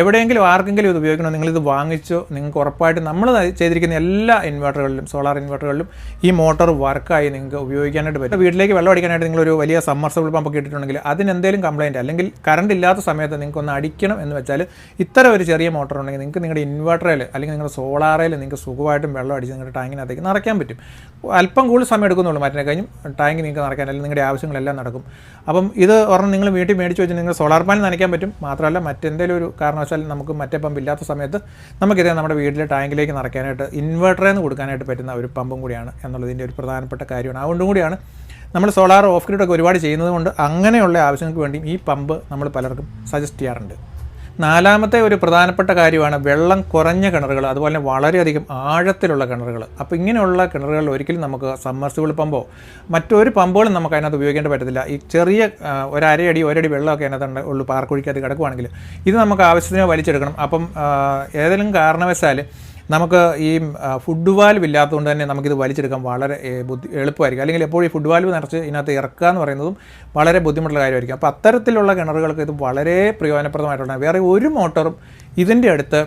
എവിടെയെങ്കിലും ആർക്കെങ്കിലും ഇത് ഉപയോഗിക്കണോ നിങ്ങളിത് വാങ്ങിച്ചോ നിങ്ങൾക്ക് ഉറപ്പായിട്ട് നമ്മൾ ചെയ്തിരിക്കുന്ന എല്ലാ ഇൻവേർട്ടറുകളിലും സോളാർ ഇൻവേർട്ടറുകളിലും ഈ മോട്ടോർ വർക്കായി നിങ്ങൾക്ക് ഉപയോഗിക്കാനായിട്ട് പറ്റും. വീട്ടിലേക്ക് വെള്ളം അടിക്കാനായിട്ട് നിങ്ങളൊരു വലിയ സമ്മർസബിൾ പമ്പ് ഇട്ടിട്ടുണ്ടെങ്കിൽ അതിനെന്തെങ്കിലും കംപ്ലയിന്റ് അല്ലെങ്കിൽ കറണ്ട് ഇല്ലാത്ത സമയത്ത് നിങ്ങൾക്ക് ഒന്ന് അടിക്കണം എന്ന് വെച്ചാൽ ഇത്തരം ഒരു ചെറിയ മോട്ടോർ ഉണ്ടെങ്കിൽ നിങ്ങൾക്ക് നിങ്ങളുടെ ഇൻവേർട്ടറിൽ അല്ലെങ്കിൽ നിങ്ങളുടെ സോളാറിൽ നിങ്ങൾക്ക് സുഖമായിട്ടും വെള്ളം അടിച്ച് നിങ്ങളുടെ ടാങ്കിനകത്തേക്ക് നിറയ്ക്കാൻ പറ്റും. അല്പം കൂടുതൽ സമയം എടുക്കുന്നുള്ളൂ മറ്റേ കഴിഞ്ഞും. ടാങ്ക് നിങ്ങൾക്ക് നിറയ്ക്കാൻ അല്ലെങ്കിൽ നിങ്ങളുടെ ആവശ്യങ്ങളെല്ലാം നടക്കും. അപ്പം ഇത് ഒരെണ്ണം നിങ്ങൾ വീട്ടിൽ മേടിച്ച് വെച്ച് നിങ്ങൾ സോളാർ പാനൽ നനയ്ക്കാൻ പറ്റും. മാത്രമല്ല മറ്റെന്തെങ്കിലും ഒരു കാരണവശാൽ നമുക്ക് മറ്റേ പമ്പ് ഇല്ലാത്ത സമയത്ത് നമുക്കിത് നമ്മുടെ വീട്ടിലെ ടാങ്കിലേക്ക് നിറയ്ക്കാനായിട്ട് ഇൻവെർട്ടറിൽ നിന്ന് കൊടുക്കാനായിട്ട് പറ്റുന്ന ഒരു പമ്പും കൂടിയാണ് എന്നുള്ളതിന്റെ ഒരു പ്രധാനപ്പെട്ട കാര്യമാണ്. അതുകൊണ്ടും കൂടിയാണ് നമ്മൾ സോളാർ ഓഫ് ഗ്രിഡൊക്കെ ഒരുപാട് ചെയ്യുന്നത് കൊണ്ട് അങ്ങനെയുള്ള ആവശ്യങ്ങൾക്ക് വേണ്ടിയും ഈ പമ്പ് നമ്മൾ പലർക്കും സജസ്റ്റ് ചെയ്യാറുണ്ട്. നാലാമത്തെ ഒരു പ്രധാനപ്പെട്ട കാര്യമാണ് വെള്ളം കുറഞ്ഞ കിണറുകൾ അതുപോലെ തന്നെ വളരെയധികം ആഴത്തിലുള്ള കിണറുകൾ. അപ്പോൾ ഇങ്ങനെയുള്ള കിണറുകളിൽ ഒരിക്കലും നമുക്ക് സമ്മർസിബിൾ പമ്പോ മറ്റൊരു പമ്പുകളും നമുക്ക് അതിനകത്ത് ഉപയോഗിക്കേണ്ട പറ്റത്തില്ല. ഈ ചെറിയ ഒരരയടി ഒരടി വെള്ളമൊക്കെ അതിനകത്ത് ഉള്ളൂ പാർക്കുഴിക്കകത്ത് കിടക്കുവാണെങ്കിൽ ഇത് നമുക്ക് ആവശ്യത്തിന് വലിച്ചെടുക്കണം. അപ്പം ഏതെങ്കിലും കാരണവശാൽ നമുക്ക് ഈ ഫുഡ് വാൽവ് ഇല്ലാത്തതുകൊണ്ട് തന്നെ നമുക്കിത് വലിച്ചെടുക്കാൻ വളരെ ബുദ്ധി എളുപ്പമായിരിക്കും. അല്ലെങ്കിൽ എപ്പോഴും ഈ ഫുഡ് വാൽവ് നിറച്ച് ഇതിനകത്ത് ഇറക്കുക എന്ന് പറയുന്നതും വളരെ ബുദ്ധിമുട്ടുള്ള കാര്യമായിരിക്കും. അപ്പോൾ അത്തരത്തിലുള്ള കിണറുകൾക്ക് ഇത് വളരെ പ്രയോജനപ്രദമായിട്ടുള്ള വേറെ ഒരു മോട്ടറും ഇതിന്റെ അടുത്ത്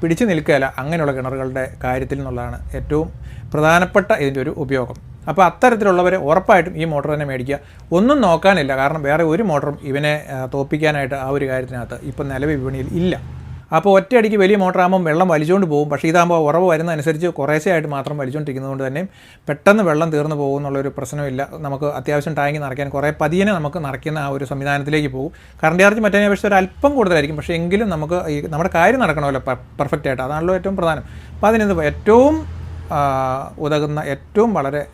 പിടിച്ചു നിൽക്കുകയില്ല അങ്ങനെയുള്ള കിണറുകളുടെ കാര്യത്തിൽ നിന്നുള്ളതാണ് ഏറ്റവും പ്രധാനപ്പെട്ട ഇതിന്റെ ഒരു ഉപയോഗം. അപ്പോൾ അത്തരത്തിലുള്ളവരെ ഉറപ്പായിട്ടും ഈ മോട്ടോർ തന്നെ മേടിക്കുക. ഒന്നും നോക്കാനില്ല. കാരണം വേറെ ഒരു മോട്ടറും ഇവനെ തോപ്പിക്കാനായിട്ട് ആ ഒരു കാര്യത്തിനകത്ത് ഇപ്പം നിലവിൽ വിപണിയിൽ ഇല്ല. അപ്പോൾ ഒറ്റയടിക്ക് വലിയ മോട്ടറാകുമ്പം വെള്ളം വലിച്ചുകൊണ്ട് പോകും. പക്ഷേ ഇതാകുമ്പോൾ ഉറവ് വരുന്നതനുസരിച്ച് കുറേശ്ശെയായിട്ട് മാത്രം വലിച്ചുകൊണ്ടിരിക്കുന്നതുകൊണ്ട് തന്നെ പെട്ടെന്ന് വെള്ളം തീർന്നു പോകും എന്നുള്ളൊരു പ്രശ്നമില്ല. നമുക്ക് അത്യാവശ്യം ടാങ്കി നിറയ്ക്കാൻ കുറേ പതിയെ നമുക്ക് നിറയ്ക്കുന്ന ആ ഒരു സംവിധാനത്തിലേക്ക് പോകും. കറണ്ട് ചാർജ് മറ്റേ അപേക്ഷിച്ച് ഒരു അല്പം കൂടുതലായിരിക്കും. പക്ഷേ എങ്കിലും നമുക്ക് ഈ നമ്മുടെ കാര്യം നടക്കണമല്ലോ പെർഫെക്റ്റ് ആയിട്ട്. അതാണല്ലോ ഏറ്റവും പ്രധാനം. അപ്പോൾ അതിനെന്ത് ഏറ്റവും ഉതകുന്ന ഏറ്റവും വളരെ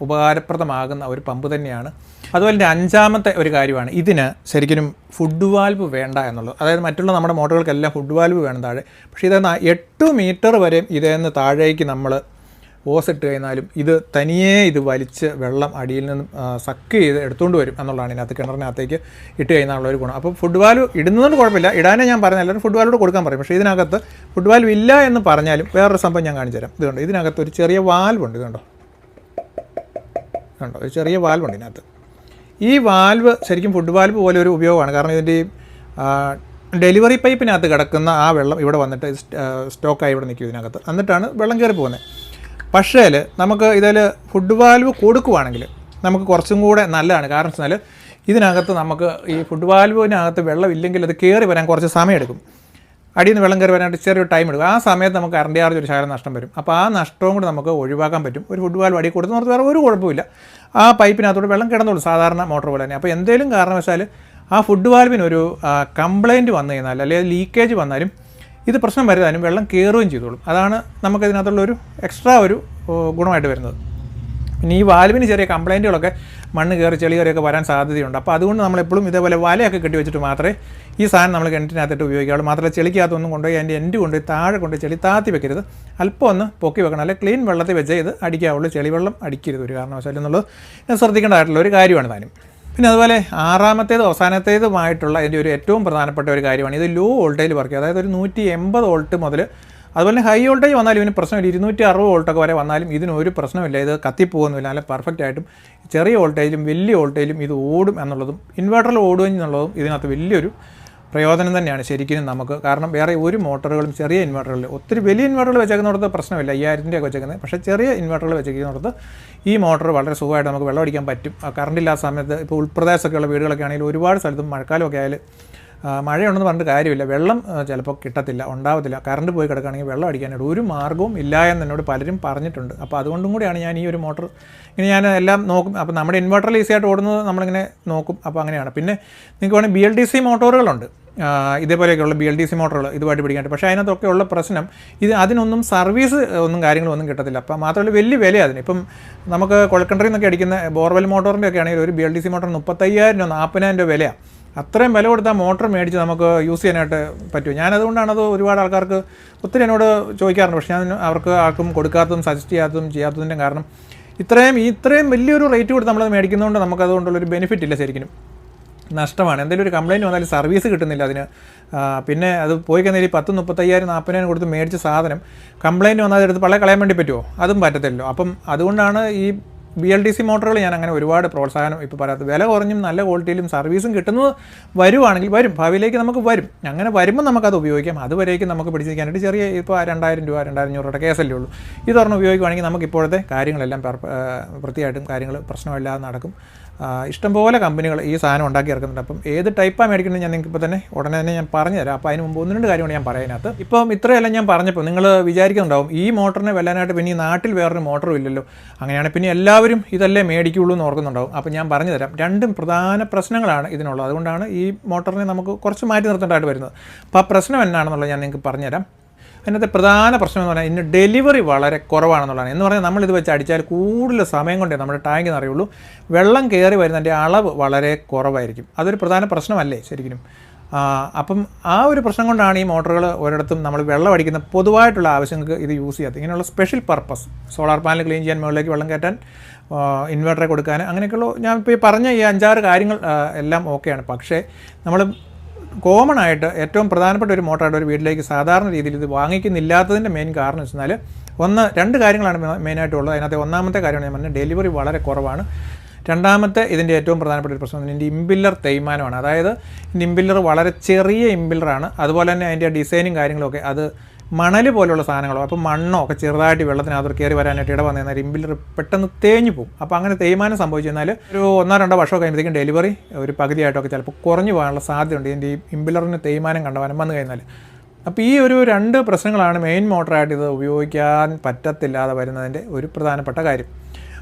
ഉപകാരപ്രദമാകുന്ന ഒരു പമ്പ് തന്നെയാണ്. അതുപോലെ തന്നെ അഞ്ചാമത്തെ ഒരു കാര്യമാണ്. ഇതിന് ശരിക്കും ഫുഡ് വാൽവ് വേണ്ട എന്നുള്ളത്. അതായത് മറ്റുള്ള നമ്മുടെ മോട്ടോറുകൾക്കെല്ലാം ഫുഡ് വാൽവ് വേണം താഴെ. പക്ഷേ ഇത് എട്ട് മീറ്റർ വരെ ഇതേന്ന് താഴേക്ക് നമ്മൾ ഓസ് ഇട്ട് കഴിഞ്ഞാലും ഇത് തനിയേ ഇത് വലിച്ച് വെള്ളം അടിയിൽ നിന്ന് സക്ക് ചെയ്ത് എടുത്തുകൊണ്ട് വരും എന്നുള്ളതാണ് ഇതിനകത്ത് കിണറിനകത്തേക്ക് ഇട്ട് കഴിഞ്ഞാലുള്ള ഒരു ഗുണം. അപ്പോൾ ഫുഡ് വാൽവ് ഇടുന്നതുകൊണ്ട് കുഴപ്പമില്ല. ഇടാനേ ഞാൻ പറഞ്ഞ എല്ലാവരും ഫുഡ് വാലോട് കൊടുക്കാൻ പറയും. പക്ഷേ ഇതിനകത്ത് ഫുഡ് വാൽവ് ഇല്ല എന്ന് പറഞ്ഞാലും വേറൊരു സംഭവം ഞാൻ കാണിച്ചു തരാം. ഇതുകൊണ്ട് ഇതിനകത്ത് ഒരു ചെറിയ വാൽവുണ്ട് ഇതുണ്ടോ? കണ്ടോ ഒരു ചെറിയ വാൽവുണ്ട് ഇതിനകത്ത്. ഈ വാൽവ് ശരിക്കും ഫുഡ് വാൽവ് പോലെ ഒരു ഉപയോഗമാണ്. കാരണം ഇതിന്റെ ഡെലിവറി പൈപ്പിനകത്ത് കിടക്കുന്ന ആ വെള്ളം ഇവിടെ വന്നിട്ട് സ്റ്റോക്കായി ഇവിടെ നിൽക്കും ഇതിനകത്ത്. എന്നിട്ടാണ് വെള്ളം കയറി പോകുന്നത് പക്ഷേ നമുക്ക് ഇതിൽ ഫുഡ് വാൽവ് കൊടുക്കുവാണെങ്കിൽ നമുക്ക് കുറച്ചും കൂടെ നല്ലതാണ്. കാരണം വെച്ചാൽ ഇതിനകത്ത് നമുക്ക് ഈ ഫുഡ് വാൽവിനകത്ത് വെള്ളം ഇല്ലെങ്കിൽ അത് കയറി വരാൻ കുറച്ച് സമയമെടുക്കും. അടിയിൽ നിന്ന് വെള്ളം കയറി വരാനായിട്ട് ചെറിയൊരു ടൈം എടുക്കും. ആ സമയത്ത് നമുക്ക് കറണ്ട് ചാർജ് ഒരു ശകലം നഷ്ടം വരും. അപ്പോൾ ആ നഷ്ടവും കൂടി നമുക്ക് ഒഴിവാക്കാൻ പറ്റും. ഒരു ഫുഡ് വാൽവ് അടി കൊടുത്ത് വേറെ ഒരു കുഴപ്പമില്ല ആ പൈപ്പിനകത്തോട് വെള്ളം കിടന്നുള്ളൂ സാധാരണ മോട്ടോർ പോലെ തന്നെ. അപ്പോൾ എന്തെങ്കിലും കാരണവശാൽ ആ ഫുഡ് വാൽവിനൊരു കംപ്ലയിന്റ് വന്നു കഴിഞ്ഞാൽ അല്ലെങ്കിൽ ലീക്കേജ് വന്നാലും ഇത് പ്രശ്നം വരുതാനും വെള്ളം കയറുകയും ചെയ്തോളും. അതാണ് നമുക്കതിനകത്തുള്ള ഒരു എക്സ്ട്രാ ഒരു ഗുണമായിട്ട് വരുന്നത്. പിന്നെ ഈ വാൽവിന് ചെറിയ കംപ്ലൈന്റുകളൊക്കെ മണ്ണ് കയറി ചെളി കയറിയൊക്കെ വരാൻ സാധ്യതയുണ്ട്. അപ്പോൾ അതുകൊണ്ട് നമ്മളെപ്പോഴും ഇതേപോലെ വലയൊക്കെ കെട്ടി വെച്ചിട്ട് മാത്രമേ ഈ സാധനം നമ്മൾ കിണറ്റിനകത്തിട്ട് ഉപയോഗിക്കാവുള്ളൂ. മാത്രമല്ല ചെളിക്കകത്തൊന്നും കൊണ്ടുപോയി അതിന്റെ എൻഡ് കൊണ്ടുപോയി താഴെ കൊണ്ട് ചെളി താത്തി വെക്കരുത്. അല്പം ഒന്ന് പൊക്കി വെക്കണം. അല്ലെങ്കിൽ ക്ലീൻ വെള്ളത്തിൽ വെച്ചേ ഇത് അടിക്കാവുള്ളൂ. ചെളിവെള്ളം അടിക്കരുത് ഒരു കാരണവശാലും എന്നുള്ളത് ശ്രദ്ധിക്കേണ്ടതായിട്ടുള്ള ഒരു കാര്യമാണ് താനും. പിന്നെ അതുപോലെ ആറാമത്തേത് അവസാനത്തേതുമായിട്ടുള്ള ഇതിന്റെ ഒരു ഏറ്റവും പ്രധാനപ്പെട്ട ഒരു കാര്യമാണ്. ഇത് ലോ വോൾട്ടേജ് വർക്ക് ചെയ്യുക അതായത് ഒരു നൂറ്റി എൺപത് വോൾട്ട് മുതൽ അതുപോലെ ഹൈ വോൾട്ടേജ് വന്നാലും ഇതിന് പ്രശ്നമില്ല. ഇരുന്നൂറ്റി അറുപത് വോൾട്ടൊക്കെ വരെ വന്നാലും ഇതിന് ഒരു പ്രശ്നമില്ല. ഇത് കത്തിപ്പോകുന്നില്ല. നല്ല പെർഫെക്റ്റ് ആയിട്ടും ചെറിയ വോൾട്ടേജിലും വലിയ വോൾട്ടേജിലും ഇത് ഓടും എന്നുള്ളതും ഇൻവെർട്ടറിൽ ഓടുകയും എന്നുള്ളതും ഇതിനകത്ത് വലിയൊരു പ്രയോജനം തന്നെയാണ് ശരിക്കും നമുക്ക്. കാരണം വേറെ ഒരു മോട്ടറുകളും ചെറിയ ഇൻവെർട്ടറുകളിൽ ഒത്തിരി വലിയ ഇൻവെർട്ടറുകൾ വെച്ചേക്കുന്നിടത്ത് പ്രശ്നമില്ല. അയ്യായിരത്തിന്റെ ഒക്കെ വെച്ചേക്കുന്നത്. പക്ഷേ ചെറിയ ഇൻവെർട്ടറുകൾ വെച്ചേക്കുന്നിടത്ത് ഈ മോട്ടോർ വളരെ സുഖമായിട്ട് നമുക്ക് വെള്ളം അടിക്കാൻ പറ്റും. കറണ്ട് ഇല്ലാത്ത സമയത്ത് ഇപ്പോൾ ഉൾപ്രദേശമൊക്കെയുള്ള വീടുകളൊക്കെ ആണെങ്കിൽ ഒരുപാട് സ്ഥലത്തും മഴക്കാലമൊക്കെ ആയാലും മഴയുണ്ടെന്ന് പറഞ്ഞിട്ട് കാര്യമില്ല. വെള്ളം ചിലപ്പോൾ കിട്ടത്തില്ല ഉണ്ടാവത്തില്ല. കറണ്ട് പോയി കിടക്കുകയാണെങ്കിൽ വെള്ളം അടിക്കാനായിട്ട് ഒരു മാർഗവും ഇല്ല എന്ന് എന്നോട് പലരും പറഞ്ഞിട്ടുണ്ട്. അപ്പോൾ അതുകൊണ്ടും കൂടിയാണ് ഞാൻ ഈ ഒരു മോട്ടർ ഇങ്ങനെ ഞാൻ എല്ലാം നോക്കും. അപ്പോൾ നമ്മുടെ ഇൻവെർട്ടറിൽ ഈസിയായിട്ട് ഓടുന്നത് നമ്മളിങ്ങനെ നോക്കും. അപ്പോൾ അങ്ങനെയാണ്. പിന്നെ നിങ്ങൾക്ക് വേണമെങ്കിൽ ബി എൽ ഡി സി മോട്ടോറുകളുണ്ട്. ഇതേപോലെയൊക്കെയുള്ള ബി എൽ ഡി സി മോട്ടറുകൾ ഇതുമായിട്ട് പിടിക്കാനായിട്ട്. പക്ഷേ അതിനകത്തൊക്കെ ഉള്ള പ്രശ്നം ഇത് അതിനൊന്നും സർവീസ് ഒന്നും കാര്യങ്ങളൊന്നും കിട്ടത്തില്ല. അപ്പം മാത്രമല്ല വലിയ വില അതിന്. ഇപ്പം നമുക്ക് കൊളക്കണ്ടറിൽ നിന്നൊക്കെ അടിക്കുന്ന ബോർവെൽ മോട്ടോറിന്റെ ഒക്കെ ആണെങ്കിൽ ഒരു B L D C motor മുപ്പത്തയ്യായിരം രൂപ നാൽപ്പതിനായിരം രൂപ വിലയാണ് അത്രയും വില കൊടുത്താൽ മോട്ടർ മേടിച്ച് നമുക്ക് യൂസ് ചെയ്യാനായിട്ട് പറ്റും ഞാനതുകൊണ്ടാണ് അത് ഒരുപാട് ആൾക്കാർക്ക് ഒത്തിരി എന്നോട് ചോദിക്കാറുണ്ട്. പക്ഷേ ഞാൻ അവർക്ക് ആർക്കും കൊടുക്കാത്തതും സജസ്റ്റ് ചെയ്യാത്തതും ചെയ്യാത്തതിന്റെ കാരണം ഇത്രയും ഇത്രയും വലിയൊരു റേറ്റ് കൊടുത്ത് നമ്മളത് മേടിക്കുന്നതുകൊണ്ട് നമുക്കതുകൊണ്ടുള്ളൊരു ബെനിഫിറ്റ് ഇല്ല ശരിക്കും നഷ്ടമാണ്. എന്തെങ്കിലും ഒരു കംപ്ലയിന്റ് വന്നാലും സർവീസ് കിട്ടുന്നില്ല അതിന്. പിന്നെ അത് പോയി കഴിഞ്ഞാൽ പത്ത് മുപ്പത്തയ്യായിരം നാൽപ്പതിനായിരം കൊടുത്ത് മേടിച്ച സാധനം കംപ്ലയിന്റ് വന്നാൽ അതെടുത്ത് പള്ളി കളയാൻ വേണ്ടി പറ്റുമോ? അതും പറ്റത്തില്ലല്ലോ. അപ്പം അതുകൊണ്ടാണ് ഈ ബി എൽ ഡി സി മോട്ടറുകൾ ഞാൻ അങ്ങനെ ഒരുപാട് പ്രോത്സാഹനം ഇപ്പോൾ പറയാത്തത്. വില കുറഞ്ഞും നല്ല ക്വാളിറ്റിയിലും സർവീസും കിട്ടുന്നത് വരുവാണെങ്കിൽ വരും. ഭാവിയിലേക്ക് നമുക്ക് വരും. അങ്ങനെ വരുമ്പോൾ നമുക്കത് ഉപയോഗിക്കാം. അതുവരേക്കും നമുക്ക് പിടിച്ചിരിക്കാനായിട്ട് ചെറിയ ഇപ്പോൾ രണ്ടായിരം രൂപ രണ്ടായിരം രൂപയുടെ കേസല്ലേ ഉള്ളൂ. ഇതൊരെണ്ണം ഉപയോഗിക്കുവാണെങ്കിൽ നമുക്ക് ഇപ്പോഴത്തെ കാര്യങ്ങളെല്ലാം വൃത്തിയായിട്ടും കാര്യങ്ങൾ പ്രശ്നമില്ലാതെ നടക്കും. ഇഷ്ടംപോലെ കമ്പനികൾ ഈ സാധനം ഉണ്ടാക്കി ഇറക്കുന്നുണ്ട്. അപ്പം ഏത് ടൈപ്പാണ് മേടിക്കുന്നത് ഞാൻ നിങ്ങൾക്ക് ഇപ്പോൾ തന്നെ ഉടനെ തന്നെ ഞാൻ പറഞ്ഞു തരാം. അപ്പോൾ അതിന് മുമ്പ് ഒന്ന് രണ്ട് കാര്യമാണ് ഞാൻ പറയാനകത്ത് ഇപ്പം ഇത്രയെല്ലാം ഞാൻ പറഞ്ഞപ്പോൾ നിങ്ങൾ വിചാരിക്കുന്നുണ്ടാവും ഈ മോട്ടറിനെ വെല്ലാനായിട്ട് പിന്നെ ഈ നാട്ടിൽ വേറൊരു മോട്ടറും ഇല്ലല്ലോ. അങ്ങനെയാണ് പിന്നെ എല്ലാവരും ഇതല്ലേ മേടിക്കുള്ളൂ എന്ന് ഓർക്കുന്നുണ്ടാവും. അപ്പോൾ ഞാൻ പറഞ്ഞു തരാം രണ്ടും പ്രധാന പ്രശ്നങ്ങളാണ് ഇതിനുള്ളത്. അതുകൊണ്ടാണ് ഈ മോട്ടറിനെ നമുക്ക് കുറച്ച് മാറ്റി നിർത്തേണ്ടതായിട്ട് വരുന്നത്. അപ്പോൾ ആ പ്രശ്നം എന്നാണെന്നുള്ളത് ഞാൻ നിങ്ങൾക്ക് പറഞ്ഞുതരാം അതിനകത്തെ പ്രധാന പ്രശ്നം എന്ന് പറഞ്ഞാൽ ഇതിന് ഡെലിവറി വളരെ കുറവാണെന്നുള്ളതാണ്. എന്ന് പറഞ്ഞാൽ നമ്മളിത് വെച്ച് അടിച്ചാൽ കൂടുതൽ സമയം കൊണ്ടേ നമ്മുടെ ടാങ്ക് നിറയുള്ളൂ വെള്ളം കയറി വരുന്നതിന്റെ അളവ് വളരെ കുറവായിരിക്കും. അതൊരു പ്രധാന പ്രശ്നമല്ലേ ശരിക്കും അപ്പം ആ ഒരു പ്രശ്നം കൊണ്ടാണ് ഈ മോട്ടറുകൾ ഒരിടത്തും നമ്മൾ വെള്ളം അടിക്കുന്ന പൊതുവായിട്ടുള്ള ആവശ്യങ്ങൾക്ക് ഇത് യൂസ് ചെയ്യാത്തത്. ഇങ്ങനെയുള്ള special purpose solar panel clean ചെയ്യാൻ മുകളിലേക്ക് വെള്ളം കയറ്റാൻ ഇൻവെർട്ടറെ കൊടുക്കാൻ അങ്ങനെയൊക്കെയുള്ള ഞാൻ ഇപ്പോൾ ഈ പറഞ്ഞ ഈ അഞ്ചാറ് കാര്യങ്ങൾ എല്ലാം ഓക്കെയാണ് പക്ഷേ നമ്മൾ കോമൺ ആയിട്ട് ഏറ്റവും പ്രധാനപ്പെട്ട ഒരു മോട്ടറായിട്ട് ഒരു വീട്ടിലേക്ക് സാധാരണ രീതിയിൽ ഇത് വാങ്ങിക്കുന്നില്ലാത്തതിന്റെ മെയിൻ കാരണം എന്ന് വെച്ചാൽ ഒന്ന് രണ്ട് കാര്യങ്ങളാണ് മെയിനായിട്ട് മെയിനായിട്ടുള്ളത് അതിനകത്ത് ഒന്നാമത്തെ കാര്യമാണ് ഞാൻ പറഞ്ഞത് ഡെലിവറി വളരെ കുറവാണ്. രണ്ടാമത്തെ ഇതിന്റെ ഏറ്റവും പ്രധാനപ്പെട്ട ഒരു പ്രശ്നം ഇതിന്റെ ഇമ്പില്ലർ തേയ്മാനമാണ്. അതായത് ഇതിന്റെ ഇമ്പില്ലർ വളരെ ചെറിയ ഇമ്പില്ലറാണ് അതുപോലെ തന്നെ അതിന്റെ ഡിസൈനും കാര്യങ്ങളൊക്കെ അത് മണൽ പോലുള്ള സാധനങ്ങളോ അപ്പോൾ മണ്ണോ ഒക്കെ ചെറുതായിട്ട് വെള്ളത്തിനകത്ത് കയറി വരാനായിട്ട് ഇട വന്നു കഴിഞ്ഞാൽ ഇമ്പില്ലർ പെട്ടെന്ന് തേഞ്ഞു പോകും. അപ്പോൾ അങ്ങനെ തേയ്മാനം സംഭവിച്ചു കഴിഞ്ഞാൽ ഒരു ഒന്നോ രണ്ടോ വർഷമൊക്കെ കഴിയുമ്പോഴത്തേക്കും ഡെലിവറി ഒരു പകുതിയായിട്ടൊക്കെ ചിലപ്പോൾ കുറഞ്ഞു പോകാനുള്ള സാധ്യതയുണ്ട്. ഇതിന്റെ ഈ ഇമ്പിലറിന് തേയ്മാനം കണ്ടവനം വന്നു കഴിഞ്ഞാൽ അപ്പോൾ ഈ ഒരു രണ്ട് പ്രശ്നങ്ങളാണ് മെയിൻ മോട്ടറായിട്ട് ഇത് ഉപയോഗിക്കാൻ പറ്റത്തില്ലാതെ വരുന്നതിന്റെ ഒരു പ്രധാനപ്പെട്ട കാര്യം.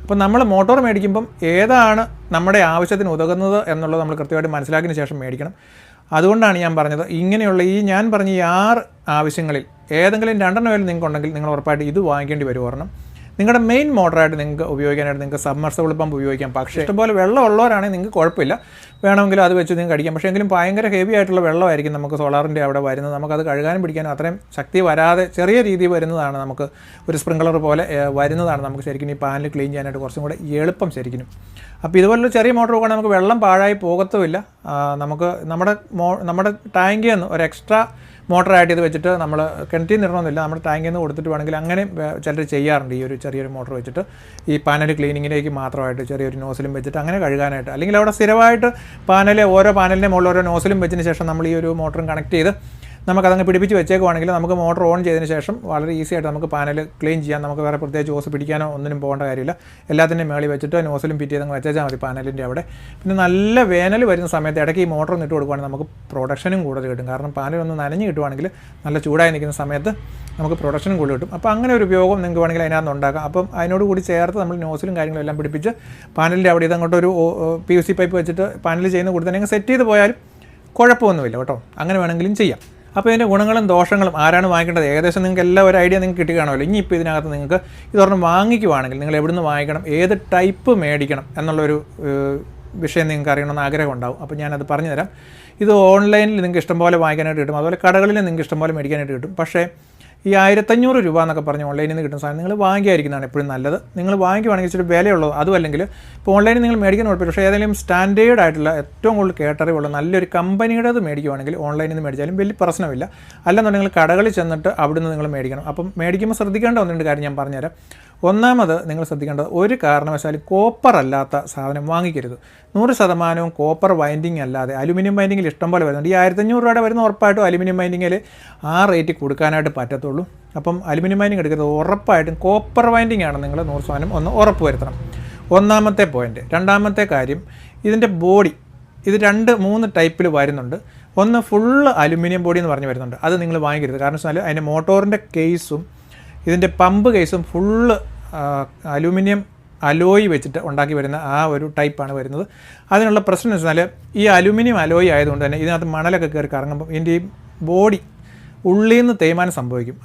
അപ്പോൾ നമ്മൾ മോട്ടോർ മേടിക്കുമ്പം ഏതാണ് നമ്മുടെ ആവശ്യത്തിന് ഉതകുന്നത് എന്നുള്ളത് നമ്മൾ കൃത്യമായിട്ട് മനസ്സിലാക്കിയതിന് ശേഷം മേടിക്കണം. അതുകൊണ്ടാണ് ഞാൻ പറഞ്ഞത് ഇങ്ങനെയുള്ള ഈ ഞാൻ പറഞ്ഞ ഈ ആറ് ആവശ്യങ്ങളിൽ ഏതെങ്കിലും രണ്ടെണ്ണമെങ്കിലും നിങ്ങൾക്ക് ഉണ്ടെങ്കിൽ നിങ്ങൾ ഉറപ്പായിട്ട് ഇത് വാങ്ങിക്കേണ്ടി വരും ഒരെണ്ണം. നിങ്ങളുടെ മെയിൻ മോട്ടറായിട്ട് നിങ്ങൾക്ക് ഉപയോഗിക്കാനായിട്ട് നിങ്ങൾക്ക് സബ്മർസബിൾ പമ്പ് ഉപയോഗിക്കാം. പക്ഷേ ഇഷ്ടംപോലെ വെള്ളം ഉള്ളവരാണെങ്കിൽ നിങ്ങൾക്ക് കുഴപ്പമില്ല. വേണമെങ്കിൽ അത് വെച്ച് നിങ്ങൾക്ക് അടിക്കാം. പക്ഷേ എങ്കിലും ഭയങ്കര ഹെവി ആയിട്ടുള്ള വെള്ളമായിരിക്കും നമുക്ക് സോളാറിന്റെ അവിടെ വരുന്നത്. നമുക്കത് കഴുകാനും പിടിക്കാനും അത്രയും ശക്തി വരാതെ ചെറിയ രീതിയിൽ വരുന്നതാണ് നമുക്ക് ഒരു സ്പ്രിങ്ക്ലർ പോലെ വരുന്നതാണ് നമുക്ക് ശരിക്കും ഈ പാനൽ ക്ലീൻ ചെയ്യാനായിട്ട് കുറച്ചും കൂടെ എളുപ്പം ശരിക്കും അപ്പോൾ ഇതുപോലുള്ള ചെറിയ മോട്ടർ പോകുകയാണെങ്കിൽ നമുക്ക് വെള്ളം പാഴായി പോകത്തുമില്ല. നമുക്ക് നമ്മുടെ മോ നമ്മുടെ ടാങ്കിൽ നിന്ന് ഒരു എക്സ്ട്രാ മോട്ടറായിട്ട് ഇത് വെച്ചിട്ട് നമ്മൾ കിണറ്റിൽ നിറണമെന്നില്ല നമ്മൾ ടാങ്കിൽ നിന്ന് കൊടുത്തിട്ട് വേണമെങ്കിൽ അങ്ങനെ ചിലർ ചെയ്യാറുണ്ട് ഈ ഒരു ചെറിയൊരു മോട്ടർ വെച്ചിട്ട്. ഈ പാനൽ ക്ലീനിങ്ങിലേക്ക് മാത്രമായിട്ട് ചെറിയൊരു നോസിലും വെച്ചിട്ട് അങ്ങനെ കഴുകാനായിട്ട്. അല്ലെങ്കിൽ അവിടെ സ്ഥിരമായിട്ട് പാനൽ ഓരോ പാനലിന്റെ മുകളിൽ ഓരോ നോസിലും വെച്ചതിന് ശേഷം നമ്മൾ ഈ ഒരു മോട്ടറും കണക്ട് ചെയ്ത് നമുക്കതങ്ങ് പിടിപ്പിച്ച് വെച്ചേക്കുവാണെങ്കിൽ നമുക്ക് മോട്ടർ ഓൺ ചെയ്തതിന് ശേഷം വളരെ ഈസി ആയിട്ട് നമുക്ക് പാനൽ ക്ലീൻ ചെയ്യാം. നമുക്ക് വേറെ പ്രത്യേകിച്ച് ഓസ് പിടിക്കാനോ ഒന്നിനും പോകേണ്ട കാര്യമില്ല. എല്ലാത്തിന്റെയും മേളിൽ വെച്ചിട്ട് നോസിലും പിറ്റ് ചെയ്തങ്ങ് വെച്ചാൽ മതി പാനലിന്റെ അവിടെ. പിന്നെ നല്ല വേനൽ വരുന്ന സമയത്ത് ഇടയ്ക്ക് ഈ മോട്ടർ ഇട്ട് കൊടുക്കുകയാണെങ്കിൽ നമുക്ക് പ്രൊഡക്ഷനും കൂടുതൽ കിട്ടും. കാരണം പാനൽ ഒന്ന് നനഞ്ഞ് കിട്ടുവാണെങ്കിൽ നല്ല ചൂടായി നിൽക്കുന്ന സമയത്ത് നമുക്ക് പ്രൊഡക്ഷനും കൂടുതൽ കിട്ടും. അപ്പോൾ അങ്ങനെ ഒരു ഉപയോഗം നിങ്ങൾക്ക് വേണമെങ്കിൽ അതിനകത്ത് ഉണ്ടാക്കാം. അപ്പം അതിനോട് കൂടി ചേർത്ത് നമ്മൾ നോസിലും കാര്യങ്ങളും എല്ലാം പിടിപ്പിച്ച് പാനലിന്റെ അവിടെ ഇതങ്ങോട്ട് ഒരു പി യു സി പൈപ്പ് വെച്ചിട്ട് പാനൽ ചെയ്യുന്ന കൂടി തന്നെ സെറ്റ് ചെയ്ത് പോയാലും കുഴപ്പമൊന്നുമില്ല കേട്ടോ. അങ്ങനെ വേണമെങ്കിലും ചെയ്യാം. അപ്പോൾ ഇതിന്റെ ഗുണങ്ങളും ദോഷങ്ങളും ആരാണ് വാങ്ങിക്കേണ്ടത്? ഏകദേശം നിങ്ങൾക്ക് എല്ലാ ഒരു ഐഡിയ നിങ്ങൾക്ക് കിട്ടി ഇനി ഇപ്പോൾ ഇതിനകത്ത് നിങ്ങൾക്ക് ഇതൊരെണ്ണം വാങ്ങിക്കുവാണെങ്കിൽ നിങ്ങൾ എവിടുന്ന് വാങ്ങിക്കണം ഏത് ടൈപ്പ് മേടിക്കണം എന്നുള്ളൊരു വിഷയം നിങ്ങൾക്ക് അറിയണമെന്ന് ആഗ്രഹം ഉണ്ടാവും അപ്പോൾ ഞാനത് പറഞ്ഞുതരാം. ഇത് ഓൺലൈനിൽ നിങ്ങൾക്ക് ഇഷ്ടംപോലെ വാങ്ങിക്കാനായിട്ട് കിട്ടും. അതുപോലെ കടകളിൽ നിങ്ങൾക്ക് ഇഷ്ടംപോലെ മേടിക്കാനായിട്ട് കിട്ടും. പക്ഷേ ഈ ആയിരത്തഞ്ഞൂറ് രൂപ എന്നൊക്കെ പറഞ്ഞ് ഓൺലൈനിൽ നിന്ന് കിട്ടുന്ന സാധനം നിങ്ങൾ വാങ്ങിക്കായിരിക്കുന്നതാണ് എപ്പോഴും നല്ലത്. നിങ്ങൾ വാങ്ങിക്കുവാണെങ്കിൽ ഇച്ചിരി വിലയുള്ളത് അതും അല്ലെങ്കിൽ ഇപ്പോൾ ഓൺലൈനിൽ നിങ്ങൾ മേടിക്കുന്ന കുഴപ്പമില്ല. പക്ഷേ ഏതെങ്കിലും സ്റ്റാൻഡേർഡ് ആയിട്ടുള്ള ഏറ്റവും കൂടുതൽ കേട്ടറിവുള്ള നല്ലൊരു കമ്പനിയുടേത് മേടിക്കുവാണെങ്കിൽ ഓൺലൈനിൽ നിന്ന് മേടിച്ചാലും വലിയ പ്രശ്നമില്ല. അല്ലെന്നുണ്ടെങ്കിൽ കടകളിൽ ചെന്നിട്ട് അവിടുന്ന് നിങ്ങൾ മേടിക്കണം. അപ്പം മേടിക്കുമ്പോൾ ശ്രദ്ധിക്കേണ്ട ഒന്നുണ്ട് കാര്യം ഞാൻ പറഞ്ഞുതരാം. ഒന്നാമത് നിങ്ങൾ ശ്രദ്ധിക്കേണ്ടത് ഒരു കാരണവശാലും കോപ്പർ അല്ലാത്ത സാധനം വാങ്ങിക്കരുത്. നൂറ് ശതമാനവും കോപ്പർ വൈൻഡിങ് അല്ലാതെ അലുമിനിയം വൈൻഡിങ്ങിൽ ഇഷ്ടം പോലെ വരുന്നുണ്ട്. ഈ ആയിരത്തഞ്ഞൂറ് രൂപയുടെ വരുന്ന ഉറപ്പായിട്ടും അലുമിനിയം വൈൻഡിങ്ങിൽ ആ റേറ്റ് കൊടുക്കാനായിട്ട് പറ്റത്തുള്ളൂ. അപ്പം അലുമിനിയം വൈൻഡിങ് എടുക്കരുത് ഉറപ്പായിട്ടും കോപ്പർ വൈൻഡിങ് ആണ് നിങ്ങൾ നൂറ് ശതമാനം ഒന്ന് ഉറപ്പ് വരുത്തണം. ഒന്നാമത്തെ പോയിന്റ് രണ്ടാമത്തെ കാര്യം ഇതിന്റെ ബോഡി ഇത് രണ്ട് മൂന്ന് ടൈപ്പിൽ വരുന്നുണ്ട്. ഒന്ന് ഫുള്ള് അലുമിനിയം ബോഡി എന്ന് പറഞ്ഞ് വരുന്നുണ്ട്. അത് നിങ്ങൾ വാങ്ങിക്കരുത്. കാരണം വെച്ചാൽ അതിന്റെ മോട്ടോറിന്റെ കേസും ഇതിന്റെ പമ്പ് കേസും ഫുള്ള് അലൂമിനിയം അലോയി വെച്ചിട്ട് ഉണ്ടാക്കി വരുന്ന ആ ഒരു ടൈപ്പാണ് വരുന്നത്. അതിനുള്ള പ്രശ്നം എന്ന് വെച്ചാൽ ഈ അലുമിനിയം അലോയി ആയതുകൊണ്ട് തന്നെ ഇതിനകത്ത് മണലൊക്കെ കയറി കറങ്ങുമ്പോൾ ഇതിന്റെ ഈ ബോഡി ഉള്ളിൽ നിന്ന് തേയ്മാനം സംഭവിക്കും.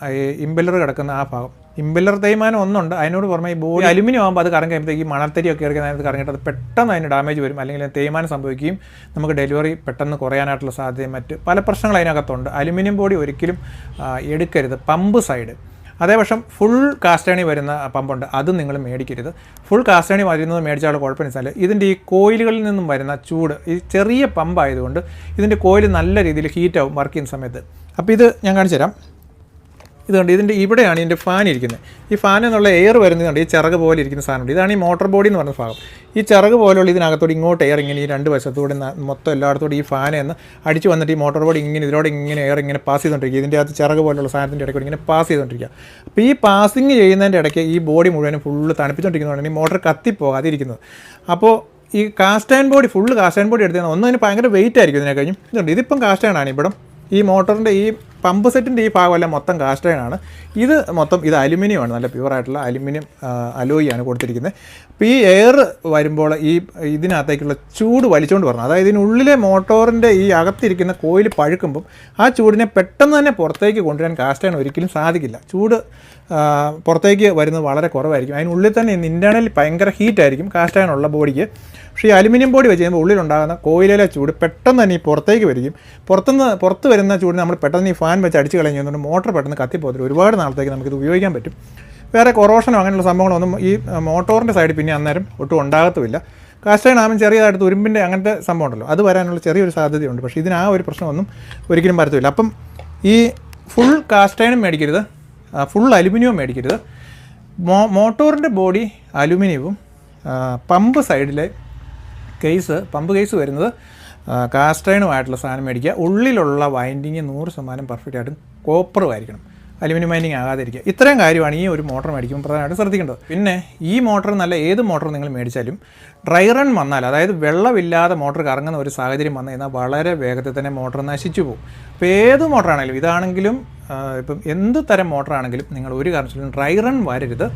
ഇമ്പല്ലർ കിടക്കുന്ന ആ ഭാഗം. ഇമ്പല്ലർ തേയ്മാനം ഒന്നുണ്ട്. അതിനോട് പുറമെ ഈ ബോഡി അലുമിനിയം ആകുമ്പോൾ അത് കറങ്ങി കഴിയുമ്പോഴത്തേക്ക് ഈ മണൽത്തരിയൊക്കെ ഇറങ്ങി അതിനകത്ത് കറങ്ങിയിട്ട് അത് പെട്ടെന്ന് അതിന് ഡാമേജ് വരും. അല്ലെങ്കിൽ തേയ്മാനം സംഭവിക്കുകയും നമുക്ക് ഡെലിവറി പെട്ടെന്ന് കുറയാനായിട്ടുള്ള സാധ്യതയും മറ്റ് പല പ്രശ്നങ്ങൾ അതിനകത്തുണ്ട്. അലുമിനിയം ബോഡി ഒരിക്കലും എടുക്കരുത്. Pump side. അതേപക്ഷം ഫുൾ കാസ്റ്റേണി വരുന്ന പമ്പുണ്ട്. അത് നിങ്ങൾ മേടിക്കരുത്. ഫുൾ കാസ്റ്റേണി വരുന്നത് മേടിച്ചാൽ കുഴപ്പമില്ല. വെച്ചാൽ ഇതിന്റെ ഈ കോയിലുകളിൽ നിന്നും വരുന്ന ചൂട് ഈ ചെറിയ പമ്പായതുകൊണ്ട് ഇതിന്റെ കോയിൽ നല്ല രീതിയിൽ ഹീറ്റാവും വർക്ക് ചെയ്യുന്ന സമയത്ത്. അപ്പോൾ ഇത് ഞാൻ കാണിച്ചു തരാം ഇതുകൊണ്ട് ഇതിന്റെ ഇവിടെയാണ് ഇതിന്റെ ഫാൻ ഇരിക്കുന്നത്. ഈ ഫാൻ എന്നുള്ള എയർ വരുന്നതുകൊണ്ട് ഈ ചിറക് പോലെ ഇരിക്കുന്ന സാധനമുണ്ട്. ഇതാണ് ഈ മോട്ടോർ ബോഡി എന്ന് പറയുന്ന ഭാഗം. ഈ ചിറക് പോലുള്ള ഇതിനകത്തോട് ഇങ്ങോട്ട് എയർ ഇങ്ങനെ ഈ രണ്ട് വശത്തൂടെ മൊത്തം എല്ലായിടത്തോടെ ഈ ഫാൻ എന്ന് അടിച്ച് വന്നിട്ട് ഈ മോട്ടോർ ബോഡി ഇങ്ങനെ ഇതിലൂടെ ഇങ്ങനെ എയർ ഇങ്ങനെ പാസ് ചെയ്തുകൊണ്ടിരിക്കുക. ഇതിന്റെ അകത്ത് ചിറക് പോലുള്ള സാധനത്തിന്റെ ഇടയ്ക്ക് ഇങ്ങനെ പാസ് ചെയ്തുകൊണ്ടിരിക്കുക. അപ്പോൾ ഈ പാസിങ് ചെയ്യുന്നതിന്റെ ഇടയ്ക്ക് ഈ ബോഡി മുഴുവനും ഫുള്ള് തണുപ്പിച്ചുകൊണ്ടിരിക്കുന്നതുകൊണ്ട് ഈ മോട്ടോർ കത്തിപ്പോകാതിരിക്കുന്നത്. അപ്പോൾ ഈ cast and body full cast and body എടുത്തു കഴിഞ്ഞാൽ ഒന്നതിന് ഭയങ്കര വെയിറ്റ് ആയിരിക്കും ഇതിനെ കഴിഞ്ഞും. ഇതുണ്ട്. ഇതിപ്പം കാസ്റ്റ് ആണ് ഇവിടം. ഈ മോട്ടറിന്റെ ഈ പമ്പ് സെറ്റിന്റെ ഈ ഭാഗമെല്ലാം മൊത്തം കാസ്റ്റ് ആണ്. ഇത് മൊത്തം ഇത് അലുമിനിയം ആണ്. നല്ല പ്യുവർ ആയിട്ടുള്ള അലുമിനിയം അലോയി ആണ് കൊടുത്തിരിക്കുന്നത്. അപ്പോൾ ഈ എയർ വരുമ്പോൾ ഈ ഇതിനകത്തേക്കുള്ള ചൂട് വലിച്ചുകൊണ്ട് വരണം. അതായത് ഇതിനുള്ളിലെ മോട്ടോറിന്റെ ഈ അകത്തിരിക്കുന്ന കോയിൽ പഴുക്കുമ്പം ആ ചൂടിനെ പെട്ടെന്ന് തന്നെ പുറത്തേക്ക് കൊണ്ടുവരാൻ കാസ്റ്റ് ഒരിക്കലും സാധിക്കില്ല. ചൂട് പുറത്തേക്ക് വരുന്നത് വളരെ കുറവായിരിക്കും. അതിനുള്ളിൽ തന്നെ ഇന്റേർണൽ ഭയങ്കര ഹീറ്റായിരിക്കും കാസ്റ്റ് അയൺ ഉള്ള ബോഡിക്ക് പക്ഷേ ഈ അലുമിനിയം ബോഡി വെച്ച് കഴിയുമ്പോൾ ഉള്ളിലുണ്ടാകുന്ന കോയിലിലെ ചൂട് പെട്ടെന്ന് തന്നെ ഈ പുറത്തേക്ക് വരികയും പുറത്തുനിന്ന് പുറത്ത് വരുന്ന ചൂടിനെ നമ്മൾ പെട്ടെന്ന് ഈ ഫാൻ വെച്ച് അടിച്ച് കളയുന്നതുകൊണ്ട് മോട്ടർ പെട്ടെന്ന് കത്തിപ്പോകത്തില്ല. ഒരുപാട് നാളത്തേക്ക് നമുക്കിത് ഉപയോഗിക്കാൻ പറ്റും. വേറെ കൊറോഷനോ അങ്ങനെയുള്ള സംഭവങ്ങളൊന്നും ഈ മോട്ടോറിന്റെ സൈഡിൽ പിന്നെ അന്നേരം ഒട്ടും ഉണ്ടാകത്തുമില്ല. കാസ്റ്റൈൻ ആകുമ്പോൾ ചെറിയതായിട്ട് തുരുമ്പിന്റെ അങ്ങനത്തെ സംഭവം ഉണ്ടല്ലോ. അത് വരാനുള്ള ചെറിയൊരു സാധ്യതയുണ്ട്. പക്ഷേ ഇതിന് ആ ഒരു പ്രശ്നമൊന്നും ഒരിക്കലും വരത്തില്ല. അപ്പം ഈ ഫുൾ കാസ്റ്റൈനും മേടിക്കരുത്. ഫുൾ അലുമിനിയവും മേടിക്കരുത്. മോ മോട്ടോറിന്റെ ബോഡി അലുമിനിയവും പമ്പ് സൈഡിലെ കേസ് പമ്പ് കേസ് വരുന്നത് കാസ്റ്റൈനുമായിട്ടുള്ള സാധനം മേടിക്കുക. ഉള്ളിലുള്ള വൈൻഡിങ് നൂറ് ശതമാനം പെർഫെക്റ്റ് ആയിട്ടും കോപ്പറും ആയിരിക്കണം അലുമിനിയം മൈനിങ് ആകാതിരിക്കുക. ഇത്രയും കാര്യമാണ് ഈ ഒരു മോട്ടർ മേടിക്കുമ്പോൾ പ്രധാനമായിട്ട് ശ്രദ്ധിക്കേണ്ടത്. പിന്നെ ഈ മോട്ടർ നല്ല ഏത് മോട്ടർ നിങ്ങൾ മേടിച്ചാലും ഡ്രൈ റൺ വന്നാൽ അതായത് വെള്ളമില്ലാതെ മോട്ടർ കറങ്ങുന്ന ഒരു സാഹചര്യം വന്നു കഴിഞ്ഞാൽ വളരെ വേഗത്തിൽ തന്നെ മോട്ടർ നശിച്ചു പോകും. അപ്പോൾ ഏത് മോട്ടറാണെങ്കിലും ഇതാണെങ്കിലും ഇപ്പം എന്ത് തരം മോട്ടറാണെങ്കിലും നിങ്ങൾ ഒരു കാരണത്തിലും ഡ്രൈ റൺ വരരുത്.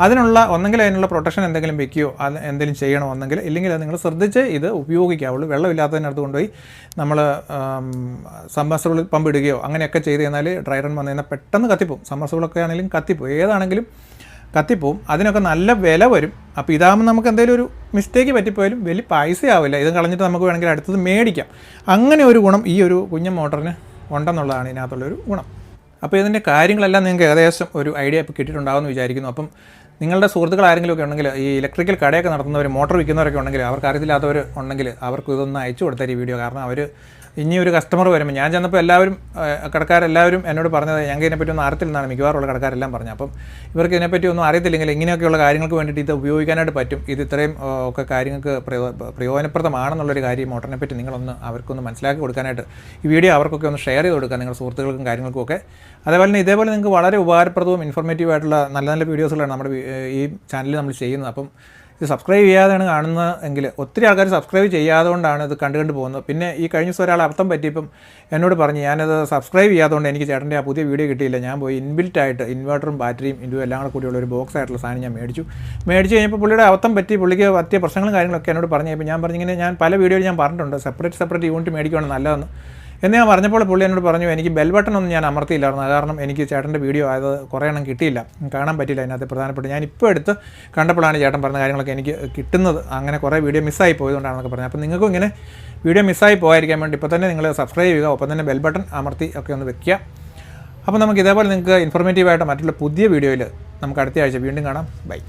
അതിനുള്ള ഒന്നെങ്കിൽ അതിനുള്ള പ്രൊട്ടക്ഷൻ എന്തെങ്കിലും വെക്കുകയോ അത് എന്തെങ്കിലും ചെയ്യണോ ഒന്നെങ്കിൽ ഇല്ലെങ്കിൽ നിങ്ങൾ ശ്രദ്ധിച്ച് ഇത് ഉപയോഗിക്കാവുള്ളൂ. വെള്ളമില്ലാത്തതിനടുത്ത് കൊണ്ടുപോയി നമ്മൾ സമ്മർസബിൾ പമ്പ് ഇടുകയോ അങ്ങനെയൊക്കെ ചെയ്ത് കഴിഞ്ഞാൽ ഡ്രൈ റൺ വന്നു കഴിഞ്ഞാൽ പെട്ടെന്ന് കത്തിപ്പോവും. സമ്മർസബിളൊക്കെ ആണെങ്കിലും കത്തിപ്പോവും. ഏതാണെങ്കിലും കത്തിപ്പോവും. അതിനൊക്കെ നല്ല വില വരും. അപ്പോൾ ഇതാകുമ്പോൾ നമുക്ക് എന്തെങ്കിലും ഒരു മിസ്റ്റേക്ക് പറ്റിപ്പോയാലും വലിയ പൈസ ആവില്ല ഇത് കളഞ്ഞിട്ട് നമുക്ക് വേണമെങ്കിൽ അടുത്തത് മേടിക്കാം. അങ്ങനെ ഒരു ഗുണം ഈ ഒരു കുഞ്ഞൻ മോട്ടറിന് ഉണ്ടെന്നുള്ളതാണ് ഇതിനകത്തുള്ളൊരു ഗുണം. അപ്പോൾ ഇതിന്റെ കാര്യങ്ങളെല്ലാം നിങ്ങൾക്ക് ഏകദേശം ഒരു ഐഡിയ ഇപ്പോൾ കിട്ടിയിട്ടുണ്ടാകുമെന്ന് വിചാരിക്കുന്നു. അപ്പം നിങ്ങളുടെ സുഹൃത്തുക്കൾ ആരെങ്കിലുമൊക്കെ ഉണ്ടെങ്കിൽ ഈ ഇലക്ട്രിക്കൽ കടയൊക്കെ നടത്തുന്നവർ മോട്ടോർ വിൽക്കുന്നവരൊക്കെ ഉണ്ടെങ്കിൽ അവർക്ക് അറിയത്തില്ലാത്തവർ ഉണ്ടെങ്കിൽ അവർക്ക് ഇതൊന്ന് അയച്ചു കൊടുത്താൽ ഈ വീഡിയോ കാരണം അവർ ഇനി ഒരു കസ്റ്റമർ വരുമ്പോൾ ഞാൻ ചെന്നപ്പോൾ എല്ലാവരും കടക്കാരെല്ലാവരും എന്നോട് പറഞ്ഞത് ഞങ്ങൾക്ക് ഇതിനെപ്പറ്റി ഒന്നും അറിയത്തില്ലെന്നാണ് മിക്കവാറുള്ള കടക്കാരെല്ലാം പറഞ്ഞത്. അപ്പം ഇവർക്ക് ഇതിനെപ്പറ്റി ഒന്നും അറിയത്തില്ലെങ്കിൽ ഇങ്ങനെയൊക്കെയുള്ള കാര്യങ്ങൾക്ക് വേണ്ടിയിട്ട് ഇത് ഉപയോഗിക്കാനായിട്ട് പറ്റും. ഇത് ഇത്രയും ഒക്കെ കാര്യങ്ങൾക്ക് പ്രയോ പ്രയോജനപ്രദമാണെന്നുള്ളൊരു കാര്യം മോട്ടറിനെ നിങ്ങളൊന്ന് അവർക്കൊന്ന് മനസ്സിലാക്കി കൊടുക്കാനായിട്ട് ഈ വീഡിയോ അവർക്കൊക്കെ ഒന്ന് ഷെയർ ചെയ്ത് കൊടുക്കുക നിങ്ങളുടെ സുഹൃത്തുക്കൾക്കും കാര്യങ്ങൾക്കും ഒക്കെ. അതേപോലെ തന്നെ ഇതേപോലെ നിങ്ങൾക്ക് വളരെ ഉപകാരപ്രദവും ഇൻഫോർമേറ്റീവ് ആയിട്ടുള്ള നല്ല നല്ല വീഡിയോസുകളാണ് നമ്മുടെ ഈ ചാനലിൽ നമ്മൾ ചെയ്യുന്നത്. അപ്പം ഇത് സബ്സ്ക്രൈബ് ചെയ്യാതെയാണ് കാണുന്നത് എങ്കിൽ ഒത്തിരി ആൾക്കാർ സബ്സ്ക്രൈബ് ചെയ്യാതുകൊണ്ടാണ് ഇത് കണ്ടു കണ്ട് പോകുന്നത്. പിന്നെ ഈ കഴിഞ്ഞ ദിവസം ഒരാൾ അർത്ഥം പറ്റിയപ്പം എന്നോട് പറഞ്ഞു ഞാനത് സബ്സ്ക്രൈബ് ചെയ്യാത്തതുകൊണ്ട് എനിക്ക് ചേട്ടന്റെ ആ പുതിയ വീഡിയോ കിട്ടിയില്ല. ഞാൻ പോയി ഇൻബിൽറ്റ് ആയിട്ട് ഇൻവെർട്ടറും ബാറ്ററിയും ഇൻഡും എല്ലാം കൂടെ കൂടിയുള്ള ഒരു ബോക്സ് ആയിട്ടുള്ള സാധനം ഞാൻ മേടിച്ചു. മേടിച്ച് കഴിഞ്ഞപ്പോൾ പുള്ളിയുടെ അർത്ഥം പറ്റി പുള്ളിക്ക് പറ്റിയ പ്രശ്നങ്ങളും കാര്യങ്ങളൊക്കെ എന്നോട് പറഞ്ഞപ്പോൾ ഞാൻ പറഞ്ഞിങ്ങനെ ഞാൻ പല വീഡിയോയിൽ ഞാൻ പറഞ്ഞിട്ടുണ്ട്. സെപ്പറേറ്റ് സെപ്പറേറ്റ് യൂണിറ്റ് മേടിക്കുകയാണ് നല്ലതെന്ന്. എന്ന് ഞാൻ പറഞ്ഞപ്പോൾ പുള്ളി എന്നോട് പറഞ്ഞു എനിക്ക് ബെൽ ബട്ടൺ ഒന്നും ഞാൻ അമർത്തിയില്ലായിരുന്നു. കാരണം എനിക്ക് ചേട്ടന്റെ വീഡിയോ അത് കുറേ എണ്ണം കിട്ടിയില്ല. കാണാൻ പറ്റിയില്ല അതിനകത്ത് പ്രധാനപ്പെട്ട ഞാൻ ഇപ്പോൾ എടുത്ത് കണ്ടപ്പോഴാണ് ചേട്ടൻ പറഞ്ഞ കാര്യങ്ങളൊക്കെ എനിക്ക് കിട്ടുന്നത്. അങ്ങനെ കുറേ വീഡിയോ മിസ്സായി പോയതുകൊണ്ടാണെന്നൊക്കെ പറഞ്ഞത്. അപ്പോൾ നിങ്ങൾക്കും ഇങ്ങനെ വീഡിയോ മിസ്സായി പോകാതിരിക്കാൻ വേണ്ടി ഇപ്പോൾ തന്നെ നിങ്ങൾ സബ്സ്ക്രൈബ് ചെയ്യുക ഒപ്പം തന്നെ ബെൽ ബട്ടൺ അമർത്തി ഒക്കെ ഒന്ന് വെക്കുക. അപ്പോൾ നമുക്ക് ഇതേപോലെ നിങ്ങൾക്ക് ഇൻഫോർമേറ്റീവായിട്ട് മറ്റുള്ള പുതിയ വീഡിയോയിൽ നമുക്ക് അടുത്ത ആഴ്ച വീണ്ടും കാണാം. ബൈ